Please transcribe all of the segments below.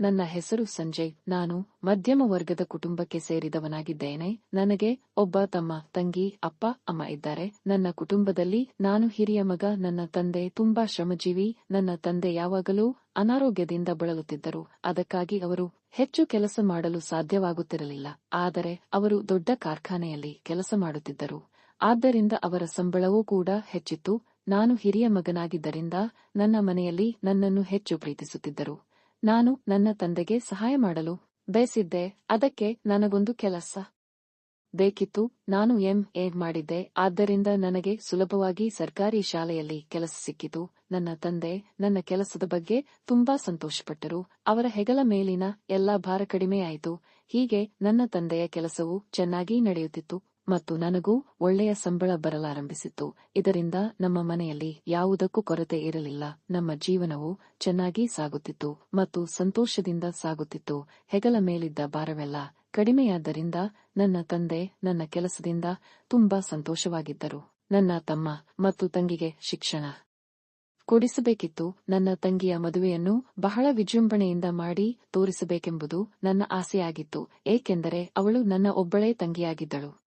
ನನ್ನ ಹೆಸರು ಸಂಜಯ್. ನಾನು ಮಧ್ಯಮ ವರ್ಗದ ಕುಟುಂಬಕ್ಕೆ ಸೇರಿದವನಾಗಿದ್ದೇನೆ. ನನಗೆ ಒಬ್ಬ ತಮ್ಮ, ತಂಗಿ, ಅಪ್ಪ, ಅಮ್ಮ ಇದ್ದಾರೆ. ನನ್ನ ಕುಟುಂಬದಲ್ಲಿ ನಾನು ಹಿರಿಯ ಮಗ. ನನ್ನ ತಂದೆ ತುಂಬಾ ಶ್ರಮಜೀವಿ. ನನ್ನ ತಂದೆ ಯಾವಾಗಲೂ ಅನಾರೋಗ್ಯದಿಂದ ಬಳಲುತ್ತಿದ್ದರು. ಅದಕ್ಕಾಗಿ ಅವರು ಹೆಚ್ಚು ಕೆಲಸ ಮಾಡಲು ಸಾಧ್ಯವಾಗುತ್ತಿರಲಿಲ್ಲ. ಆದರೆ ಅವರು ದೊಡ್ಡ ಕಾರ್ಖಾನೆಯಲ್ಲಿ ಕೆಲಸ ಮಾಡುತ್ತಿದ್ದರು. ಆದ್ದರಿಂದ ಅವರ ಸಂಬಳವೂ ಕೂಡ ಹೆಚ್ಚಿತ್ತು. ನಾನು ಹಿರಿಯ ಮಗನಾಗಿದ್ದರಿಂದ ನನ್ನ ಮನೆಯಲ್ಲಿ ನನ್ನನ್ನು ಹೆಚ್ಚು ಪ್ರೀತಿಸುತ್ತಿದ್ದರು. ನಾನು ನನ್ನ ತಂದೆಗೆ ಸಹಾಯ ಮಾಡಲು ಬಯಸಿದ್ದೆ, ಅದಕ್ಕೆ ನನಗೊಂದು ಕೆಲಸ. ಬೇಕಿತ್ತು, ನಾನು ಎಂ ಎ ಮಾಡಿದ್ದೆ, ಆದ್ದರಿಂದ ನನಗೆ ಸುಲಭವಾಗಿ ಸರ್ಕಾರಿ ಶಾಲೆಯಲ್ಲಿ ಕೆಲಸ ಸಿಕ್ಕಿತು. ನನ್ನ ತಂದೆ ನನ್ನ ಕೆಲಸದ ಬಗ್ಗೆ ತುಂಬಾ ಸಂತೋಷಪಟ್ಟರು. ಅವರ ಹೆಗಲ ಮೇಲಿನ ಎಲ್ಲಾ ಭಾರ ಕಡಿಮೆಯಾಯಿತು. ಹೀಗೆ ನನ್ನ ತಂದೆಯ ಕೆಲಸವು ಚೆನ್ನಾಗಿ ನಡೆಯುತ್ತಿತ್ತು. ಮತ್ತು ನನಗೂ ಒಳ್ಳೆಯ ಸಂಬಳ ಬರಲಾರಂಭಿಸಿತ್ತು ಇದರಿಂದ ನಮ್ಮ ಮನೆಯಲ್ಲಿ ಯಾವುದಕ್ಕೂ ಕೊರತೆ ಇರಲಿಲ್ಲ. ನಮ್ಮ ಜೀವನವು ಚೆನ್ನಾಗಿ ಸಾಗುತ್ತಿತ್ತು ಮತ್ತು ಸಂತೋಷದಿಂದ ಸಾಗುತ್ತಿತ್ತು. ಹೆಗಲ ಮೇಲಿದ್ದ ಭಾರವೆಲ್ಲ ಕಡಿಮೆಯಾದ್ದರಿಂದ ನನ್ನ ತಂದೆ ನನ್ನ ಕೆಲಸದಿಂದ ತುಂಬಾ ಸಂತೋಷವಾಗಿದ್ದರು. ನನ್ನ ತಮ್ಮ ಮತ್ತು ತಂಗಿಗೆ ಶಿಕ್ಷಣ ಕೊಡಿಸಬೇಕಿತ್ತು. ನನ್ನ ತಂಗಿಯ ಮದುವೆಯನ್ನು ಬಹಳ ವಿಜೃಂಭಣೆಯಿಂದ ಮಾಡಿ ತೋರಿಸಬೇಕೆಂಬುದು ನನ್ನ ಆಸೆಯಾಗಿತ್ತು, ಏಕೆಂದರೆ ಅವಳು ನನ್ನ ಒಬ್ಬಳೇ ತಂಗಿಯಾಗಿದ್ದಳು.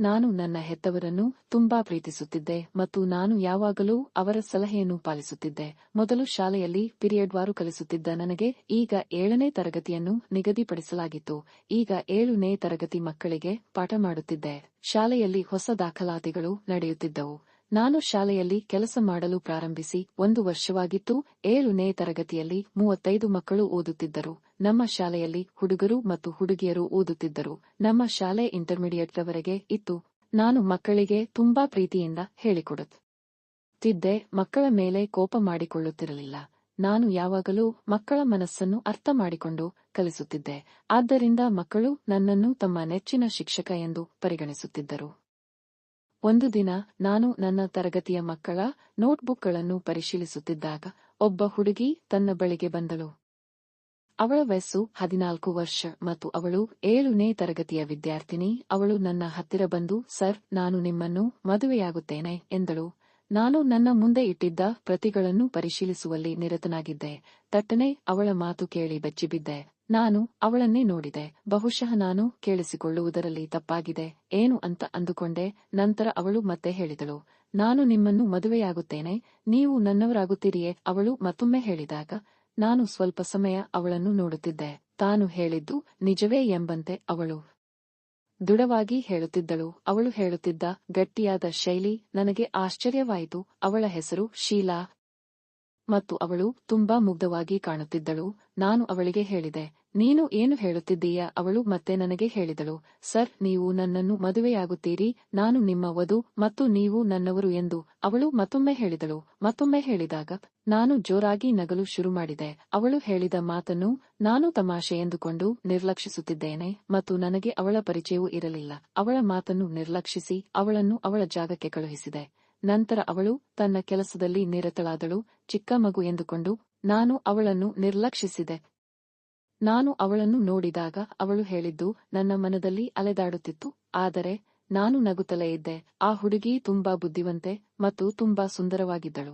ನಾನು ನನ್ನ ಹೆತ್ತವರನ್ನು ತುಂಬಾ ಪ್ರೀತಿಸುತ್ತಿದ್ದೆ ಮತ್ತು ನಾನು ಯಾವಾಗಲೂ ಅವರ ಸಲಹೆಯನ್ನು ಪಾಲಿಸುತ್ತಿದ್ದೆ. ಮೊದಲು ಶಾಲೆಯಲ್ಲಿ ಪಿರಿಯಡ್ ವಾರು ಕಲಿಸುತ್ತಿದ್ದ ನನಗೆ ಈಗ ಏಳನೇ ತರಗತಿಯನ್ನು ನಿಗದಿಪಡಿಸಲಾಗಿತ್ತು. ಈಗ ಏಳನೇ ತರಗತಿ ಮಕ್ಕಳಿಗೆ ಪಾಠ ಮಾಡುತ್ತಿದ್ದೆ. ಶಾಲೆಯಲ್ಲಿ ಹೊಸ ದಾಖಲಾತಿಗಳು ನಡೆಯುತ್ತಿದ್ದವು. ನಾನು ಶಾಲೆಯಲ್ಲಿ ಕೆಲಸ ಮಾಡಲು ಪ್ರಾರಂಭಿಸಿ ಒಂದು ವರ್ಷವಾಗಿತ್ತು. ಏಳನೇ ತರಗತಿಯಲ್ಲಿ ಮೂವತ್ತೈದು ಮಕ್ಕಳು ಓದುತ್ತಿದ್ದರು. ನಮ್ಮ ಶಾಲೆಯಲ್ಲಿ ಹುಡುಗರು ಮತ್ತು ಹುಡುಗಿಯರು ಓದುತ್ತಿದ್ದರು. ನಮ್ಮ ಶಾಲೆ ಇಂಟರ್ಮೀಡಿಯೇಟ್ವರೆಗೆ ಇತ್ತು. ನಾನು ಮಕ್ಕಳಿಗೆ ತುಂಬಾ ಪ್ರೀತಿಯಿಂದ ಹೇಳಿಕೊಡುತ್ತಿದ್ದೆ. ಮಕ್ಕಳ ಮೇಲೆ ಕೋಪ ಮಾಡಿಕೊಳ್ಳುತ್ತಿರಲಿಲ್ಲ. ನಾನು ಯಾವಾಗಲೂ ಮಕ್ಕಳ ಮನಸ್ಸನ್ನು ಅರ್ಥ ಮಾಡಿಕೊಂಡು ಕಲಿಸುತ್ತಿದ್ದೆ. ಆದ್ದರಿಂದ ಮಕ್ಕಳು ನನ್ನನ್ನು ತಮ್ಮ ನೆಚ್ಚಿನ ಶಿಕ್ಷಕ ಎಂದು ಪರಿಗಣಿಸುತ್ತಿದ್ದರು. ಒಂದು ದಿನ ನಾನು ನನ್ನ ತರಗತಿಯ ಮಕ್ಕಳ ನೋಟ್ಬುಕ್ಗಳನ್ನು ಪರಿಶೀಲಿಸುತ್ತಿದ್ದಾಗ ಒಬ್ಬ ಹುಡುಗಿ ತನ್ನ ಬಳಿಗೆ ಬಂದಳು. ಅವಳ ವಯಸ್ಸು ಹದಿನಾಲ್ಕು ವರ್ಷ ಮತ್ತು ಅವಳು ಏಳನೇ ತರಗತಿಯ ವಿದ್ಯಾರ್ಥಿನಿ. ಅವಳು ನನ್ನ ಹತ್ತಿರ ಬಂದು, ಸರ್, ನಾನು ನಿಮ್ಮನ್ನು ಮದುವೆಯಾಗುತ್ತೇನೆ ಎಂದಳು. ನಾನು ನನ್ನ ಮುಂದೆ ಇಟ್ಟಿದ್ದ ಪ್ರತಿಗಳನ್ನು ಪರಿಶೀಲಿಸುವಲ್ಲಿ ನಿರತನಾಗಿದ್ದೆ. ತಟ್ಟನೆ ಅವಳ ಮಾತು ಕೇಳಿ ಬೆಚ್ಚಿಬಿದ್ದೆ. ನಾನು ಅವಳನ್ನೇ ನೋಡಿದೆ. ಬಹುಶಃ ನಾನು ಕೇಳಿಸಿಕೊಳ್ಳುವುದರಲ್ಲಿ ತಪ್ಪಾಗಿದೆ. ಏನು ಅಂತ ಅಂದುಕೊಂಡೆ. ನಂತರ ಅವಳು ಮತ್ತೆ ಹೇಳಿದಳು. ನಾನು ನಿಮ್ಮನ್ನು ಮದುವೆಯಾಗುತ್ತೇನೆ. ನೀವು ನನ್ನವರಾಗುತ್ತೀರಿಯೇ? ಅವಳು ಮತ್ತೊಮ್ಮೆ ಹೇಳಿದಾಗ ನಾನು ಸ್ವಲ್ಪ ಸಮಯ ಅವಳನ್ನು ನೋಡುತ್ತಿದ್ದೆ. ತಾನು ಹೇಳಿದ್ದು ನಿಜವೇ ಎಂಬಂತೆ ಅವಳು ದೃಢವಾಗಿ ಹೇಳುತ್ತಿದ್ದಳು. ಅವಳು ಹೇಳುತ್ತಿದ್ದ ಗಟ್ಟಿಯಾದ ಶೈಲಿ ನನಗೆ ಆಶ್ಚರ್ಯವಾಯಿತು. ಅವಳ ಹೆಸರು ಶೀಲಾ. ಮತ್ತು ಅವಳು ತುಂಬಾ ಮುಗ್ಧವಾಗಿ ಕಾಣುತ್ತಿದ್ದಳು. ನಾನು ಅವಳಿಗೆ ಹೇಳಿದೆ ನೀನು ಏನು ಹೇಳುತ್ತಿದ್ದೀಯ? ಅವಳು ಮತ್ತೆ ನನಗೆ ಹೇಳಿದಳು, ಸರ್, ನೀವು ನನ್ನನ್ನು ಮದುವೆಯಾಗುತ್ತೀರಿ, ನಾನು ನಿಮ್ಮ ವಧು ಮತ್ತು ನೀವು ನನ್ನವರು ಎಂದು. ಅವಳು ಮತ್ತೊಮ್ಮೆ ಹೇಳಿದಳು, ಮತ್ತೊಮ್ಮೆ ಹೇಳಿದಾಗ, ನಾನು ಜೋರಾಗಿ ನಗಲು ಶುರು ಮಾಡಿದೆ ಅವಳು ಹೇಳಿದ ಮಾತನ್ನು ನಾನು ತಮಾಷೆ ಎಂದುಕೊಂಡು ನಿರ್ಲಕ್ಷಿಸುತ್ತಿದ್ದೇನೆ ಮತ್ತು ನನಗೆ ಅವಳ ಪರಿಚಯವೂ ಇರಲಿಲ್ಲ. ಅವಳ ಮಾತನ್ನು ನಿರ್ಲಕ್ಷಿಸಿ ಅವಳನ್ನು ಅವಳ ಜಾಗಕ್ಕೆ ಕಳುಹಿಸಿದೆ. ನಂತರ ಅವಳು ತನ್ನ ಕೆಲಸದಲ್ಲಿ ನಿರತಳಾದಳು, ಚಿಕ್ಕ ಮಗು ಎಂದುಕೊಂಡು ನಾನು ಅವಳನ್ನು ನಿರ್ಲಕ್ಷಿಸಿದೆ. ನಾನು ಅವಳನ್ನು ನೋಡಿದಾಗ ಅವಳು ಹೇಳಿದ್ದು, ನನ್ನ ಮನದಲ್ಲಿ ಅಲೆದಾಡುತ್ತಿತ್ತು, ಆದರೆ ನಾನು ನಗುತ್ತಲೇ ಇದ್ದೆ. ಆ ಹುಡುಗಿ ತುಂಬಾ ಬುದ್ಧಿವಂತೆ ಮತ್ತು ತುಂಬಾ ಸುಂದರವಾಗಿದ್ದಳು.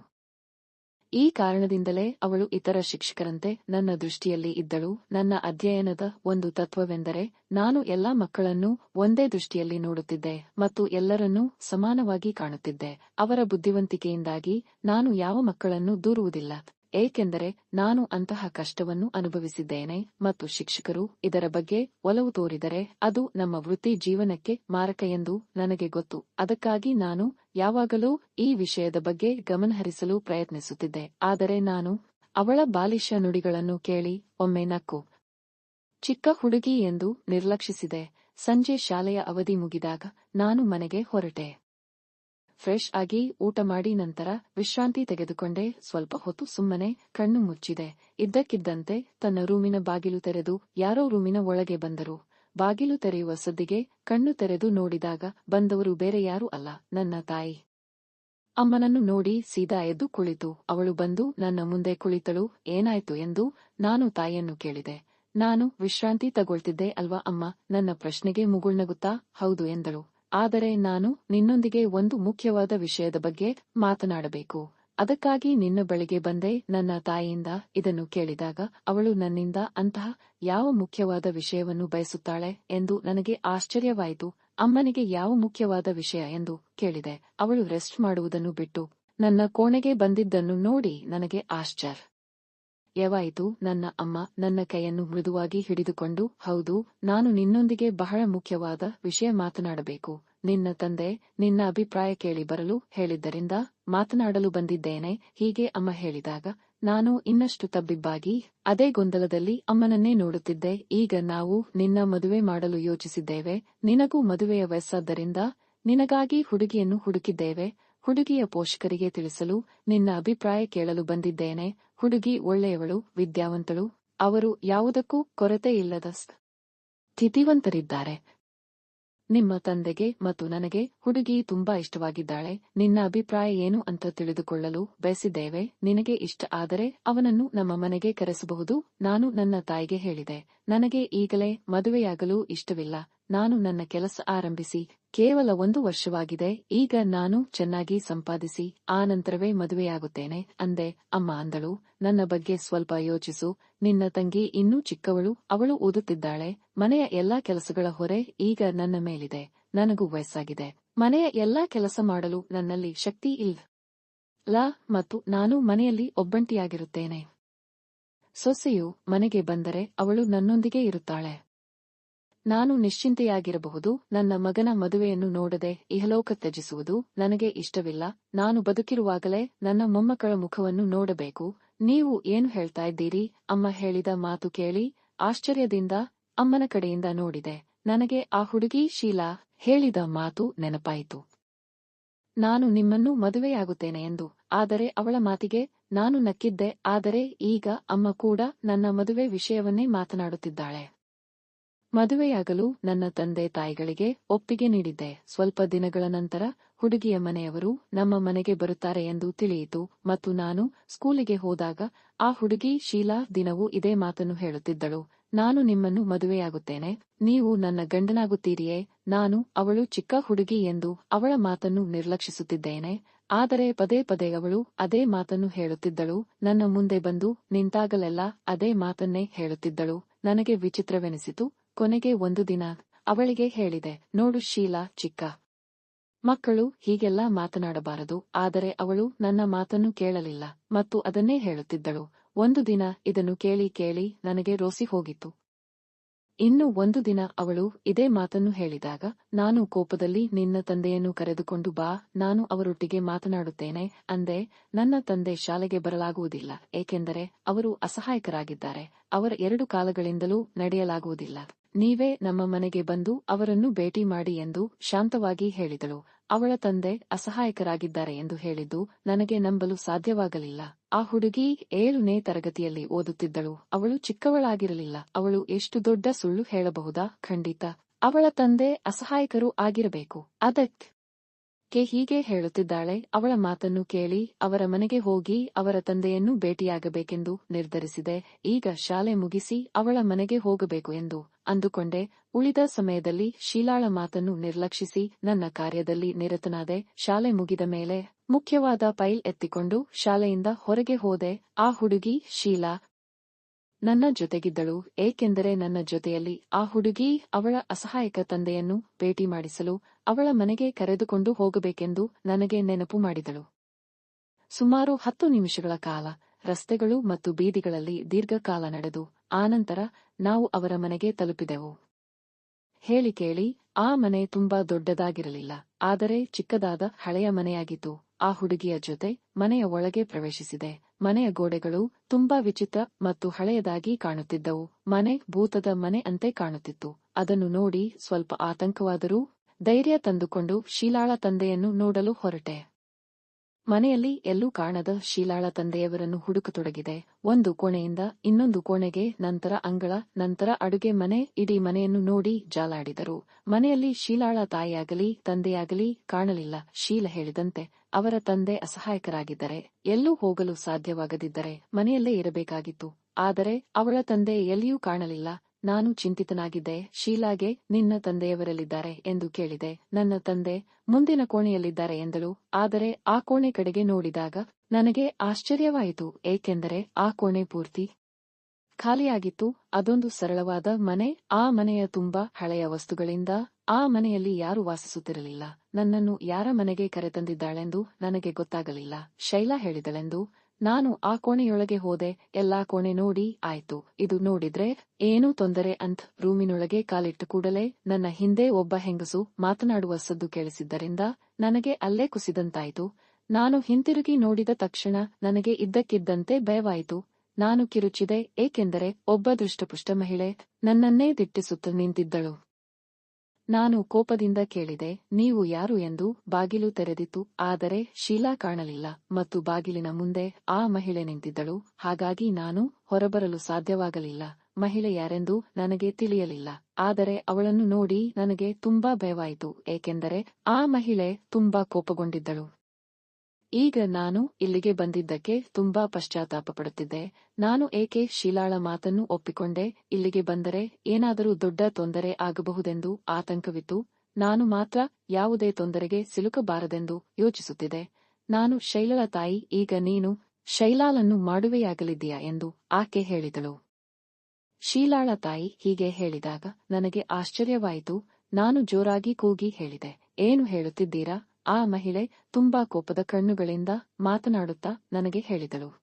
ಈ ಕಾರಣದಿಂದಲೇ ಅವಳು ಇತರ ಶಿಕ್ಷಕರಂತೆ ನನ್ನ ದೃಷ್ಟಿಯಲ್ಲಿ ಇದ್ದಳು. ನನ್ನ ಅಧ್ಯಯನದ ಒಂದು ತತ್ವವೆಂದರೆ, ನಾನು ಎಲ್ಲಾ ಮಕ್ಕಳನ್ನು ಒಂದೇ ದೃಷ್ಟಿಯಲ್ಲಿ ನೋಡುತ್ತಿದ್ದೆ ಮತ್ತು ಎಲ್ಲರನ್ನೂ ಸಮಾನವಾಗಿ ಕಾಣುತ್ತಿದ್ದೆ. ಅವರ ಬುದ್ಧಿವಂತಿಕೆಯಿಂದಾಗಿ ನಾನು ಯಾವ ಮಕ್ಕಳನ್ನು ದೂರುವುದಿಲ್ಲ. ಏಕೆಂದರೆ ನಾನು ಅಂತಹ ಕಷ್ಟವನ್ನು ಅನುಭವಿಸಿದ್ದೇನೆ ಮತ್ತು ಶಿಕ್ಷಕರು ಇದರ ಬಗ್ಗೆ ಒಲವು ತೋರಿದರೆ ಅದು ನಮ್ಮ ವೃತ್ತಿ ಜೀವನಕ್ಕೆ ಮಾರಕ ಎಂದು ನನಗೆ ಗೊತ್ತು. ಅದಕ್ಕಾಗಿ ನಾನು ಯಾವಾಗಲೂ ಈ ವಿಷಯದ ಬಗ್ಗೆ ಗಮನಹರಿಸಲು ಪ್ರಯತ್ನಿಸುತ್ತಿದ್ದೆ. ಆದರೆ ನಾನು ಅವಳ ಬಾಲಿಶ ನುಡಿಗಳನ್ನು ಕೇಳಿ ಒಮ್ಮೆ ನಕ್ಕು. ಚಿಕ್ಕ ಹುಡುಗಿ ಎಂದು ನಿರ್ಲಕ್ಷಿಸಿದೆ. ಸಂಜೆ ಶಾಲೆಯ ಅವಧಿ ಮುಗಿದಾಗ ನಾನು ಮನೆಗೆ ಹೊರಟೆ. ಫ್ರೆಶ್ ಆಗಿ ಊಟ ಮಾಡಿ ನಂತರ ವಿಶ್ರಾಂತಿ ತೆಗೆದುಕೊಂಡೆ ಸ್ವಲ್ಪ ಹೊತ್ತು ಸುಮ್ಮನೆ ಕಣ್ಣು ಮುಚ್ಚಿದೆ. ಇದ್ದಕ್ಕಿದ್ದಂತೆ ತನ್ನ ರೂಮಿನ ಬಾಗಿಲು ತೆರೆದು ಯಾರೋ ರೂಮಿನ ಒಳಗೆ ಬಂದರು. ಬಾಗಿಲು ತೆರೆಯುವ ಸದ್ದಿಗೆ ಕಣ್ಣು ತೆರೆದು ನೋಡಿದಾಗ ಬಂದವರು ಬೇರೆ ಯಾರೂ ಅಲ್ಲ, ನನ್ನ ತಾಯಿ. ಅಮ್ಮನನ್ನು ನೋಡಿ ಸೀದಾ ಎದ್ದು ಕುಳಿತು. ಅವಳು ಬಂದು, ನನ್ನ ಮುಂದೆ ಕುಳಿತಳು. ಏನಾಯ್ತು ಎಂದು ನಾನು ತಾಯಿಯನ್ನು ಕೇಳಿದೆ. ನಾನು ವಿಶ್ರಾಂತಿ ತಗೊಳ್ತಿದ್ದೆ ಅಲ್ವಾ ಅಮ್ಮ? ನನ್ನ ಪ್ರಶ್ನೆಗೆ ಮುಗುಳ್ನಗುತ್ತಾ, ಹೌದು ಎಂದಳು. ಆದರೆ ನಾನು ನಿನ್ನೊಂದಿಗೆ ಒಂದು ಮುಖ್ಯವಾದ ವಿಷಯದ ಬಗ್ಗೆ ಮಾತನಾಡಬೇಕು. ಅದಕ್ಕಾಗಿ ನಿನ್ನ ಬಳಿಗೆ ಬಂದೆ. ನನ್ನ ತಾಯಿಯಿಂದ ಇದನ್ನು ಕೇಳಿದಾಗ ಅವಳು ನನ್ನಿಂದ, ಅಂತಹ ಯಾವ ಮುಖ್ಯವಾದ ವಿಷಯವನ್ನು ಬಯಸುತ್ತಾಳೆ ಎಂದು ನನಗೆ ಆಶ್ಚರ್ಯವಾಯಿತು. ಅಮ್ಮನಿಗೆ ಯಾವ ಮುಖ್ಯವಾದ ವಿಷಯ ಎಂದು ಕೇಳಿದೆ. ಅವಳು ರೆಸ್ಟ್ ಮಾಡುವುದನ್ನು ಬಿಟ್ಟು ನನ್ನ ಕೋಣೆಗೆ ಬಂದಿದ್ದನ್ನು ನೋಡಿ ನನಗೆ ಆಶ್ಚರ್ಯ. ಯವಾಯಿತು ನನ್ನ ಅಮ್ಮ, ನನ್ನ ಕೈಯನ್ನು ಮೃದುವಾಗಿ ಹಿಡಿದುಕೊಂಡು, ಹೌದು, ನಾನು ನಿನ್ನೊಂದಿಗೆ ಬಹಳ ಮುಖ್ಯವಾದ ವಿಷಯ ಮಾತನಾಡಬೇಕು. ನಿನ್ನ ತಂದೆ, ನಿನ್ನ ಅಭಿಪ್ರಾಯ ಕೇಳಿ ಬರಲು ಹೇಳಿದ್ದರಿಂದ ಮಾತನಾಡಲು ಬಂದಿದ್ದೇನೆ, ಹೀಗೆ ಅಮ್ಮ ಹೇಳಿದಾಗ, ನಾನು ಇನ್ನಷ್ಟು ತಬ್ಬಿಬ್ಬಾಗಿ, ಅದೇ ಗೊಂದಲದಲ್ಲಿ ಅಮ್ಮನನ್ನೇ ನೋಡುತ್ತಿದ್ದೆ, ಈಗ ನಾವು ನಿನ್ನ ಮದುವೆ ಮಾಡಲು ಯೋಚಿಸಿದ್ದೇವೆ, ನಿನಗೂ ಮದುವೆಯ ವಯಸ್ಸಾದ್ದರಿಂದ ನಿನಗಾಗಿ ಹುಡುಗಿಯನ್ನು ಹುಡುಕಿದ್ದೇವೆ, ಹುಡುಗಿಯ ಪೋಷಕರಿಗೆ ತಿಳಿಸಲು ನಿನ್ನ ಅಭಿಪ್ರಾಯ ಕೇಳಲು ಬಂದಿದ್ದೇನೆ ಹುಡುಗಿ ಒಳ್ಳೆಯವಳು, ವಿದ್ಯಾವಂತಳು, ಅವರು ಯಾವುದಕ್ಕೂ ಕೊರತೆ ಇಲ್ಲದ ಸ್ಥಿತಿವಂತರಿದ್ದಾರೆ ನಿಮ್ಮ ತಂದೆಗೆ ಮತ್ತು ನನಗೆ ಹುಡುಗಿ ತುಂಬಾ ಇಷ್ಟವಾಗಿದ್ದಾಳೆ, ನಿನ್ನ ಅಭಿಪ್ರಾಯ ಏನು ಅಂತ ತಿಳಿದುಕೊಳ್ಳಲು ಬಯಸಿದ್ದೇವೆ, ನಿನಗೆ ಇಷ್ಟ ಆದರೆ ಅವನನ್ನು ನಮ್ಮ ಮನೆಗೆ ಕರೆಸಬಹುದು, ನಾನು ನನ್ನ ತಾಯಿಗೆ ಹೇಳಿದೆ, ನನಗೆ ಈಗಲೇ ಮದುವೆಯಾಗಲು ಇಷ್ಟವಿಲ್ಲ, ನಾನು ನನ್ನ ಕೆಲಸ ಆರಂಭಿಸಿ ಕೇವಲ ಒಂದು ವರ್ಷವಾಗಿದೆ. ಈಗ ನಾನು ಚೆನ್ನಾಗಿ ಸಂಪಾದಿಸಿ, ಆ ನಂತರವೇ ಮದುವೆಯಾಗುತ್ತೇನೆ. ಅಂದೆ, ಅಮ್ಮ ಅಂದಳು, ನನ್ನ ಬಗ್ಗೆ ಸ್ವಲ್ಪ ಯೋಚಿಸು. ನಿನ್ನ ತಂಗಿ ಇನ್ನೂ ಚಿಕ್ಕವಳು, ಅವಳು ಓದುತ್ತಿದ್ದಾಳೆ. ಮನೆಯ ಎಲ್ಲಾ ಕೆಲಸಗಳ ಹೊರೆ ಈಗ ನನ್ನ ಮೇಲಿದೆ. ನನಗೂ ವಯಸ್ಸಾಗಿದೆ. ಮನೆಯ ಎಲ್ಲಾ ಕೆಲಸ ಮಾಡಲು ನನ್ನಲ್ಲಿ ಶಕ್ತಿ ಇಲ್ ಲ ಮತ್ತು ನಾನು ಮನೆಯಲ್ಲಿ ಒಬ್ಬಂಟಿಯಾಗಿರುತ್ತೇನೆ. ಸೊಸೆಯು ಮನೆಗೆ ಬಂದರೆ ಅವಳು ನನ್ನೊಂದಿಗೆ ಇರುತ್ತಾಳೆ. ನಾನು ನಿಶ್ಚಿಂತೆಯಾಗಿರಬಹುದು, ನನ್ನ ಮಗನ ಮದುವೆಯನ್ನು ನೋಡದೆ ಇಹಲೋಕ ತ್ಯಜಿಸುವುದು ನನಗೆ ಇಷ್ಟವಿಲ್ಲ. ನಾನು ಬದುಕಿರುವಾಗಲೇ ನನ್ನ ಮೊಮ್ಮಕ್ಕಳ ಮುಖವನ್ನು ನೋಡಬೇಕು. ನೀವು ಏನು ಹೇಳ್ತಾ ಇದ್ದೀರಿ? ಅಮ್ಮ ಹೇಳಿದ ಮಾತು ಕೇಳಿ ಆಶ್ಚರ್ಯದಿಂದ ಅಮ್ಮನ ಕಡೆಯಿಂದ ನೋಡಿದೆ. ನನಗೆ ಆ ಹುಡುಗಿ ಶೀಲಾ ಹೇಳಿದ ಮಾತು ನೆನಪಾಯಿತು. ನಾನು ನಿಮ್ಮನ್ನು ಮದುವೆಯಾಗುತ್ತೇನೆ ಎಂದು. ಆದರೆ ಅವಳ ಮಾತಿಗೆ ನಾನು ನಕ್ಕಿದ್ದೆ. ಆದರೆ ಈಗ ಅಮ್ಮ ಕೂಡ ನನ್ನ ಮದುವೆ ವಿಷಯವನ್ನೇ ಮಾತನಾಡುತ್ತಿದ್ದಾಳೆ. ಮದುವೆಯಾಗಲು ನನ್ನ ತಂದೆ ತಾಯಿಗಳಿಗೆ ಒಪ್ಪಿಗೆ ನೀಡಿದ್ದೆ. ಸ್ವಲ್ಪ ದಿನಗಳ ನಂತರ ಹುಡುಗಿಯ ಮನೆಯವರು ನಮ್ಮ ಮನೆಗೆ ಬರುತ್ತಾರೆ ಎಂದು ತಿಳಿಯಿತು ಮತ್ತು ನಾನು ಸ್ಕೂಲಿಗೆ ಹೋದಾಗ ಆ ಹುಡುಗಿ ಶೀಲಾ ದಿನವೂ ಇದೇ ಮಾತನ್ನು ಹೇಳುತ್ತಿದ್ದಳು. ನಾನು ನಿಮ್ಮನ್ನು ಮದುವೆಯಾಗುತ್ತೇನೆ. ನೀವು ನನ್ನ ಗಂಡನಾಗುತ್ತೀರಿಯೇ? ನಾನು ಅವಳು ಚಿಕ್ಕ ಹುಡುಗಿ ಎಂದು ಅವಳ ಮಾತನ್ನು ನಿರ್ಲಕ್ಷಿಸುತ್ತಿದ್ದೇನೆ. ಆದರೆ ಪದೇ ಪದೇ ಅವಳು ಅದೇ ಮಾತನ್ನು ಹೇಳುತ್ತಿದ್ದಳು. ನನ್ನ ಮುಂದೆ ಬಂದು ನಿಂತಾಗಲೆಲ್ಲ ಅದೇ ಮಾತನ್ನೇ ಹೇಳುತ್ತಿದ್ದಳು. ನನಗೆ ವಿಚಿತ್ರವೆನಿಸಿತು. ಕೊನೆಗೆ ಒಂದು ದಿನ ಅವಳಿಗೆ ಹೇಳಿದೆ, ನೋಡು ಶೀಲಾ, ಚಿಕ್ಕ ಮಕ್ಕಳು ಹೀಗೆಲ್ಲ ಮಾತನಾಡಬಾರದು, ಆದರೆ ಅವಳು ನನ್ನ ಮಾತನ್ನು ಕೇಳಲಿಲ್ಲ ಮತ್ತು ಅದನ್ನೇ ಹೇಳುತ್ತಿದ್ದಳು. ಒಂದು ದಿನ ಇದನ್ನು ಕೇಳಿ ಕೇಳಿ ನನಗೆ ರೋಸಿ ಹೋಗಿತ್ತು. ಇನ್ನು ಒಂದು ದಿನ ಅವಳು ಇದೇ ಮಾತನ್ನು ಹೇಳಿದಾಗ, ನಾನು ಕೋಪದಲ್ಲಿ ನಿನ್ನ ತಂದೆಯನ್ನು ಕರೆದುಕೊಂಡು ಬಾ, ನಾನು ಅವರೊಟ್ಟಿಗೆ ಮಾತನಾಡುತ್ತೇನೆ, ಅಂದೆ. ನನ್ನ ತಂದೆ ಶಾಲೆಗೆ ಬರಲಾಗುವುದಿಲ್ಲ, ಏಕೆಂದರೆ ಅವರು ಅಸಹಾಯಕರಾಗಿದ್ದಾರೆ. ಅವರ ಎರಡು ಕಾಲಗಳಿಂದಲೂ ನಡೆಯಲಾಗುವುದಿಲ್ಲ. ನೀವೇ ನಮ್ಮ ಮನೆಗೆ ಬಂದು ಅವರನ್ನು ಭೇಟಿ ಮಾಡಿ ಎಂದು ಶಾಂತವಾಗಿ ಹೇಳಿದಳು. ಅವಳ ತಂದೆ ಅಸಹಾಯಕರಾಗಿದ್ದಾರೆ ಎಂದು ಹೇಳಿದ್ದು ನನಗೆ ನಂಬಲು ಸಾಧ್ಯವಾಗಲಿಲ್ಲ. ಆ ಹುಡುಗಿ ಏಳನೇ ತರಗತಿಯಲ್ಲಿ ಓದುತ್ತಿದ್ದಳು. ಅವಳು ಚಿಕ್ಕವಳಾಗಿರಲಿಲ್ಲ. ಅವಳು ಎಷ್ಟು ದೊಡ್ಡ ಸುಳ್ಳು ಹೇಳಬಹುದಾ? ಖಂಡಿತ. ಅವಳ ತಂದೆ ಅಸಹಾಯಕರು ಆಗಿರಬೇಕು. ಅದಕ್ಕೆ ಕೆ ಹೀಗೆ ಹೇಳುತ್ತಿದ್ದಾಳೆ. ಅವಳ ಮಾತನ್ನು ಕೇಳಿ ಅವರ ಮನೆಗೆ ಹೋಗಿ ಅವರ ತಂದೆಯನ್ನು ಭೇಟಿಯಾಗಬೇಕೆಂದು ನಿರ್ಧರಿಸಿದೆ. ಈಗ ಶಾಲೆ ಮುಗಿಸಿ ಅವಳ ಮನೆಗೆ ಹೋಗಬೇಕು ಎಂದು ಅಂದುಕೊಂಡೆ, ಉಳಿದ ಸಮಯದಲ್ಲಿ ಶೀಲಾಳ ಮಾತನ್ನು ನಿರ್ಲಕ್ಷಿಸಿ ನನ್ನ ಕಾರ್ಯದಲ್ಲಿ ನಿರತನಾದೆ, ಶಾಲೆ ಮುಗಿದ ಮೇಲೆ ಮುಖ್ಯವಾದ ಪೈಲ್ ಎತ್ತಿಕೊಂಡು ಶಾಲೆಯಿಂದ ಹೊರಗೆ ಹೋದೆ. ಆ ಹುಡುಗಿ ಶೀಲಾ ನನ್ನ ಜೊತೆಗಿದ್ದಳು, ಏಕೆಂದರೆ ನನ್ನ ಜೊತೆಯಲ್ಲಿ ಆ ಹುಡುಗಿ ಅವಳ ಅಸಹಾಯಕ ತಂದೆಯನ್ನು ಭೇಟಿ ಮಾಡಿಸಲು ಅವಳ ಮನೆಗೆ ಕರೆದುಕೊಂಡು ಹೋಗಬೇಕೆಂದು ನನಗೆ ನೆನಪು ಮಾಡಿದಳು. ಸುಮಾರು ಹತ್ತು ನಿಮಿಷಗಳ ಕಾಲ ರಸ್ತೆಗಳು ಮತ್ತು ಬೀದಿಗಳಲ್ಲಿ ದೀರ್ಘಕಾಲ ನಡೆದು, ಆನಂತರ ನಾವು ಅವರ ಮನೆಗೆ ತಲುಪಿದೆವು. ಹೇಳಿ ಕೇಳಿ, ಆ ಮನೆ ತುಂಬಾ ದೊಡ್ಡದಾಗಿರಲಿಲ್ಲ, ಆದರೆ ಚಿಕ್ಕದಾದ ಹಳೆಯ ಮನೆಯಾಗಿತ್ತು. ಆ ಹುಡುಗಿಯ ಜೊತೆ ಮನೆಯ ಒಳಗೆ ಪ್ರವೇಶಿಸಿದೆ. ಮನೆಯ ಗೋಡೆಗಳು ತುಂಬಾ ವಿಚಿತ್ರ ಮತ್ತು ಹಳೆಯದಾಗಿ ಕಾಣುತ್ತಿದ್ದವು. ಮನೆ ಭೂತದ ಮನೆ ಅಂತೆ ಕಾಣುತ್ತಿತ್ತು. ಅದನ್ನು ನೋಡಿ ಸ್ವಲ್ಪ ಆತಂಕವಾದರೂ ಧೈರ್ಯ ತಂದುಕೊಂಡು ಶೀಲಾಳ ತಂದೆಯನ್ನು ನೋಡಲು ಹೊರಟೆ. ಮನೆಯಲ್ಲಿ ಎಲ್ಲೂ ಕಾಣದ ಶೀಲಾಳ ತಂದೆಯವರನ್ನು ಹುಡುಕತೊಡಗಿದೆ. ಒಂದು ಕೋಣೆಯಿಂದ ಇನ್ನೊಂದು ಕೋಣೆಗೆ, ನಂತರ ಅಂಗಳ, ನಂತರ ಅಡುಗೆ ಮನೆ, ಇಡೀ ಮನೆಯನ್ನು ನೋಡಿ ಜಾಲಾಡಿದರು. ಮನೆಯಲ್ಲಿ ಶೀಲಾಳ ತಾಯಿಯಾಗಲಿ, ತಂದೆಯಾಗಲಿ ಕಾಣಲಿಲ್ಲ. ಶೀಲ ಹೇಳಿದಂತೆ ಅವರ ತಂದೆ ಅಸಹಾಯಕರಾಗಿದ್ದರೆ, ಎಲ್ಲೂ ಹೋಗಲು ಸಾಧ್ಯವಾಗದಿದ್ದರೆ ಮನೆಯಲ್ಲೇ ಇರಬೇಕಾಗಿತ್ತು. ಆದರೆ ಅವಳ ತಂದೆ ಎಲ್ಲಿಯೂ ಕಾಣಲಿಲ್ಲ. ನಾನು ಚಿಂತಿತನಾಗಿದ್ದೆ, ಶೀಲಾಗೆ ನಿನ್ನ ತಂದೆಯವರಲ್ಲಿದ್ದಾರೆ ಎಂದು ಕೇಳಿದೆ. ನನ್ನ ತಂದೆ ಮುಂದಿನ ಕೋಣೆಯಲ್ಲಿದ್ದಾರೆ ಎಂದಳು. ಆದರೆ ಆ ಕೋಣೆ ಕಡೆಗೆ ನೋಡಿದಾಗ ನನಗೆ ಆಶ್ಚರ್ಯವಾಯಿತು. ಏಕೆಂದರೆ ಆ ಕೋಣೆ ಪೂರ್ತಿ ಖಾಲಿಯಾಗಿತ್ತು. ಅದೊಂದು ಸರಳವಾದ ಮನೆ. ಆ ಮನೆಯ ತುಂಬಾ ಹಳೆಯ ವಸ್ತುಗಳಿಂದ ಆ ಮನೆಯಲ್ಲಿ ಯಾರು ವಾಸಿಸುತ್ತಿರಲಿಲ್ಲ. ನನ್ನನ್ನು ಯಾರ ಮನೆಗೆ ಕರೆತಂದಿದ್ದಾಳೆಂದು ನನಗೆ ಗೊತ್ತಾಗಲಿಲ್ಲ. ಶೈಲಾ ಹೇಳಿದಳೆಂದು ನಾನು ಆ ಕೋಣೆಯೊಳಗೆ ಹೋದೆ, ಎಲ್ಲಾ ಕೋಣೆ ನೋಡಿ ಆಯ್ತು. ಇದು ನೋಡಿದ್ರೆ, ಏನೂ ತೊಂದರೆ ಅಂತ್ ರೂಮಿನೊಳಗೆ ಕಾಲಿಟ್ಟ ಕೂಡಲೇ ನನ್ನ ಹಿಂದೆ ಒಬ್ಬ ಹೆಂಗಸು ಮಾತನಾಡುವ ಸದ್ದು ಕೇಳಿಸಿದ್ದರಿಂದ ನನಗೆ ಅಲ್ಲೇ ಕುಸಿದಂತಾಯಿತು. ನಾನು ಹಿಂತಿರುಗಿ ನೋಡಿದ ತಕ್ಷಣ ನನಗೆ ಇದ್ದಕ್ಕಿದ್ದಂತೆ ಭಯವಾಯಿತು. ನಾನು ಕಿರುಚಿದೆ, ಏಕೆಂದರೆ ಒಬ್ಬ ದೃಷ್ಟಪುಷ್ಟ ಮಹಿಳೆ ನನ್ನನ್ನೇ ದಿಟ್ಟಿಸುತ್ತ ನಿಂತಿದ್ದಳು. ನಾನು ಕೋಪದಿಂದ ಕೇಳಿದೆ, ನೀವು ಯಾರು ಎಂದು ಬಾಗಿಲು ತೆರೆದಿತ್ತು, ಆದರೆ ಶೀಲಾ ಕಾಣಲಿಲ್ಲ ಮತ್ತು ಬಾಗಿಲಿನ ಮುಂದೆ ಆ ಮಹಿಳೆ ನಿಂತಿದ್ದಳು, ಹಾಗಾಗಿ ನಾನು ಹೊರಬರಲು ಸಾಧ್ಯವಾಗಲಿಲ್ಲ, ಮಹಿಳೆ ಯಾರೆಂದು ನನಗೆ ತಿಳಿಯಲಿಲ್ಲ, ಆದರೆ ಅವಳನ್ನು ನೋಡಿ ನನಗೆ ತುಂಬಾ ಭಯವಾಯಿತು, ಏಕೆಂದರೆ ಆ ಮಹಿಳೆ ತುಂಬಾ ಕೋಪಗೊಂಡಿದ್ದಳು. ಈಗ ನಾನು ಇಲ್ಲಿಗೆ ಬಂದಿದ್ದಕ್ಕೆ ತುಂಬಾ ಪಶ್ಚಾತ್ತಾಪ ಪಡುತ್ತಿದ್ದೆ ನಾನು ಏಕೆ ಶೀಲಾಳ ಮಾತನ್ನು ಒಪ್ಪಿಕೊಂಡೆ? ಇಲ್ಲಿಗೆ ಬಂದರೆ ಏನಾದರೂ ದೊಡ್ಡ ತೊಂದರೆ ಆಗಬಹುದೆಂದು ಆತಂಕವಿತ್ತು. ನಾನು ಮಾತ್ರ ಯಾವುದೇ ತೊಂದರೆಗೆ ಸಿಲುಕಬಾರದೆಂದು ಯೋಚಿಸುತ್ತಿದೆ ನಾನು ಶೈಲಳ ತಾಯಿ, ಈಗ ನೀನು ಶೈಲಾಲನ್ನು ಮಾಡುವೆಯಾಗಲಿದ್ದೀಯಾ ಎಂದು ಆಕೆ ಹೇಳಿದಳು. ಶೀಲಾಳ ತಾಯಿ ಹೀಗೆ ಹೇಳಿದಾಗ ನನಗೆ ಆಶ್ಚರ್ಯವಾಯಿತು. ನಾನು ಜೋರಾಗಿ ಕೂಗಿ ಹೇಳಿದೆ, ಏನು ಹೇಳುತ್ತಿದ್ದೀರಾ? ಆ ಮಹಿಳೆ ತುಂಬಾ ಕೋಪದ ಕಣ್ಣುಗಳಿಂದ ಮಾತನಾಡುತ್ತಾ ನನಗೆ ಹೇಳಿದಳು.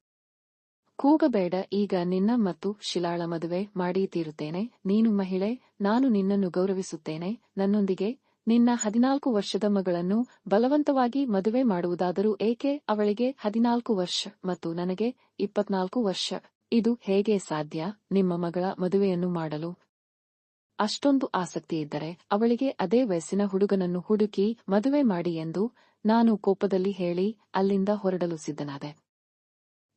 ಕೂಗಬೇಡ, ಈಗ ನಿನ್ನ ಮತ್ತು ಶಿಲಾಳ ಮದುವೆ ತೀರುತ್ತೇನೆ. ನೀನು ಮಹಿಳೆ, ನಾನು ನಿನ್ನನ್ನು ಗೌರವಿಸುತ್ತೇನೆ. ನನ್ನೊಂದಿಗೆ ನಿನ್ನ ಹದಿನಾಲ್ಕು ವರ್ಷದ ಮಗಳನ್ನು ಬಲವಂತವಾಗಿ ಮದುವೆ ಮಾಡುವುದಾದರೂ ಏಕೆ? ಅವಳಿಗೆ ಹದಿನಾಲ್ಕು ವರ್ಷ ಮತ್ತು ನನಗೆ ಇಪ್ಪತ್ನಾಲ್ಕು ವರ್ಷ. ಇದು ಹೇಗೆ ಸಾಧ್ಯ? ನಿಮ್ಮ ಮಗಳ ಮದುವೆಯನ್ನು ಮಾಡಲು ಅಷ್ಟೊಂದು ಆಸಕ್ತಿ ಇದ್ದರೆ ಅವಳಿಗೆ ಅದೇ ವಯಸ್ಸಿನ ಹುಡುಗನನ್ನು ಹುಡುಕಿ ಮದುವೆ ಮಾಡಿ ಎಂದು ನಾನು ಕೋಪದಲ್ಲಿ ಹೇಳಿ ಅಲ್ಲಿಂದ ಹೊರಡಲು ಸಿದ್ಧನಾದೆ.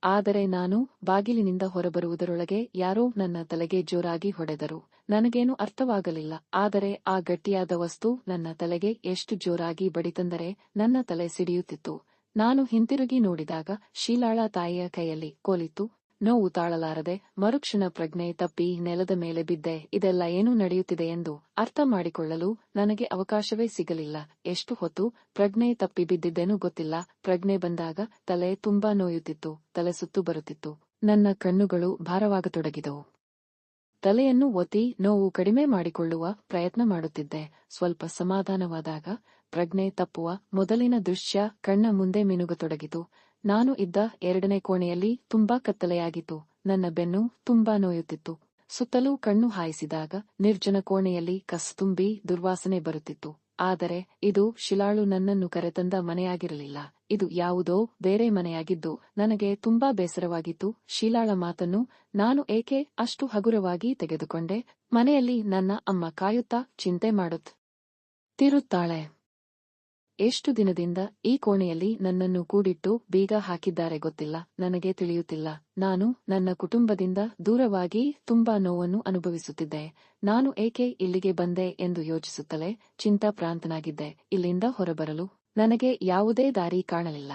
ಆದರೆ ನಾನು ಬಾಗಿಲಿನಿಂದ ಹೊರಬರುವುದರೊಳಗೆ ಯಾರೋ ನನ್ನ ತಲೆಗೆ ಜೋರಾಗಿ ಹೊಡೆದರು. ನನಗೇನು ಅರ್ಥವಾಗಲಿಲ್ಲ. ಆದರೆ ಆ ಗಟ್ಟಿಯಾದ ವಸ್ತು ನನ್ನ ತಲೆಗೆ ಎಷ್ಟು ಜೋರಾಗಿ ಬಡಿತಂದರೆ ನನ್ನ ತಲೆ ಸಿಡಿಯುತ್ತಿತ್ತು. ನಾನು ಹಿಂತಿರುಗಿ ನೋಡಿದಾಗ ಶೀಲಾಳ ತಾಯಿಯ ಕೈಯಲ್ಲಿ ಕೋಲಿತ್ತು. ನೋವು ತಾಳಲಾರದೆ ಮರುಕ್ಷಣ ಪ್ರಜ್ಞೆ ತಪ್ಪಿ ನೆಲದ ಮೇಲೆ ಬಿದ್ದೆ, ಇದೆಲ್ಲ ಏನು ನಡೆಯುತ್ತಿದೆ ಎಂದು ಅರ್ಥ ಮಾಡಿಕೊಳ್ಳಲು ನನಗೆ ಅವಕಾಶವೇ ಸಿಗಲಿಲ್ಲ. ಎಷ್ಟು ಹೊತ್ತು ಪ್ರಜ್ಞೆ ತಪ್ಪಿ ಬಿದ್ದಿದ್ದೇನೂ ಗೊತ್ತಿಲ್ಲ. ಪ್ರಜ್ಞೆ ಬಂದಾಗ ತಲೆ ತುಂಬಾ ನೋಯುತ್ತಿತ್ತು, ತಲೆ ಸುತ್ತು ಬರುತ್ತಿತ್ತು. ನನ್ನ ಕಣ್ಣುಗಳು ಭಾರವಾಗತೊಡಗಿದವು. ತಲೆಯನ್ನು ಒತ್ತಿ ನೋವು ಕಡಿಮೆ ಮಾಡಿಕೊಳ್ಳುವ ಪ್ರಯತ್ನ ಮಾಡುತ್ತಿದ್ದೆ. ಸ್ವಲ್ಪ ಸಮಾಧಾನವಾದಾಗ ಪ್ರಜ್ಞೆ ತಪ್ಪುವ ಮೊದಲಿನ ದೃಶ್ಯ ಕಣ್ಣ ಮುಂದೆ ಮಿನುಗತೊಡಗಿತು. ನಾನು ಇದ್ದ ಎರಡನೇ ಕೋಣೆಯಲ್ಲಿ ತುಂಬಾ ಕತ್ತಲೆಯಾಗಿತ್ತು. ನನ್ನ ಬೆನ್ನು ತುಂಬಾ ನೋಯುತ್ತಿತ್ತು. ಸುತ್ತಲೂ ಕಣ್ಣು ಹಾಯಿಸಿದಾಗ ನಿರ್ಜನ ಕೋಣೆಯಲ್ಲಿ ಕಸ ತುಂಬಿ ದುರ್ವಾಸನೆ ಬರುತ್ತಿತ್ತು. ಆದರೆ ಇದು ಶಿಲಾಳು ನನ್ನನ್ನು ಕರೆತಂದ ಮನೆಯಾಗಿರಲಿಲ್ಲ. ಇದು ಯಾವುದೋ ಬೇರೆ ಮನೆಯಾಗಿದ್ದು ನನಗೆ ತುಂಬಾ ಬೇಸರವಾಗಿತ್ತು. ಶಿಲಾಳ ಮಾತನ್ನು ನಾನು ಏಕೆ ಅಷ್ಟು ಹಗುರವಾಗಿ ತೆಗೆದುಕೊಂಡೆ? ಮನೆಯಲ್ಲಿ ನನ್ನ ಅಮ್ಮ ಕಾಯುತ್ತಾ ಚಿಂತೆ ಮಾಡುತ್ತ ತಿರುತ್ತಾಳೆ. ಎಷ್ಟು ದಿನದಿಂದ ಈ ಕೋಣೆಯಲ್ಲಿ ನನ್ನನ್ನು ಕೂಡಿಟ್ಟು ಬೀಗ ಹಾಕಿದ್ದಾರೆ ಗೊತ್ತಿಲ್ಲ, ನನಗೆ ತಿಳಿಯುತ್ತಿಲ್ಲ. ನಾನು ನನ್ನ ಕುಟುಂಬದಿಂದ ದೂರವಾಗಿ ತುಂಬಾ ನೋವನ್ನು ಅನುಭವಿಸುತ್ತಿದ್ದೆ. ನಾನು ಏಕೆ ಇಲ್ಲಿಗೆ ಬಂದೆ ಎಂದು ಯೋಚಿಸುತ್ತಲೇ ಚಿಂತಾಪ್ರಾಂತನಾಗಿದ್ದೆ ಇಲ್ಲಿಂದ ಹೊರಬರಲು ನನಗೆ ಯಾವುದೇ ದಾರಿ ಕಾಣಲಿಲ್ಲ.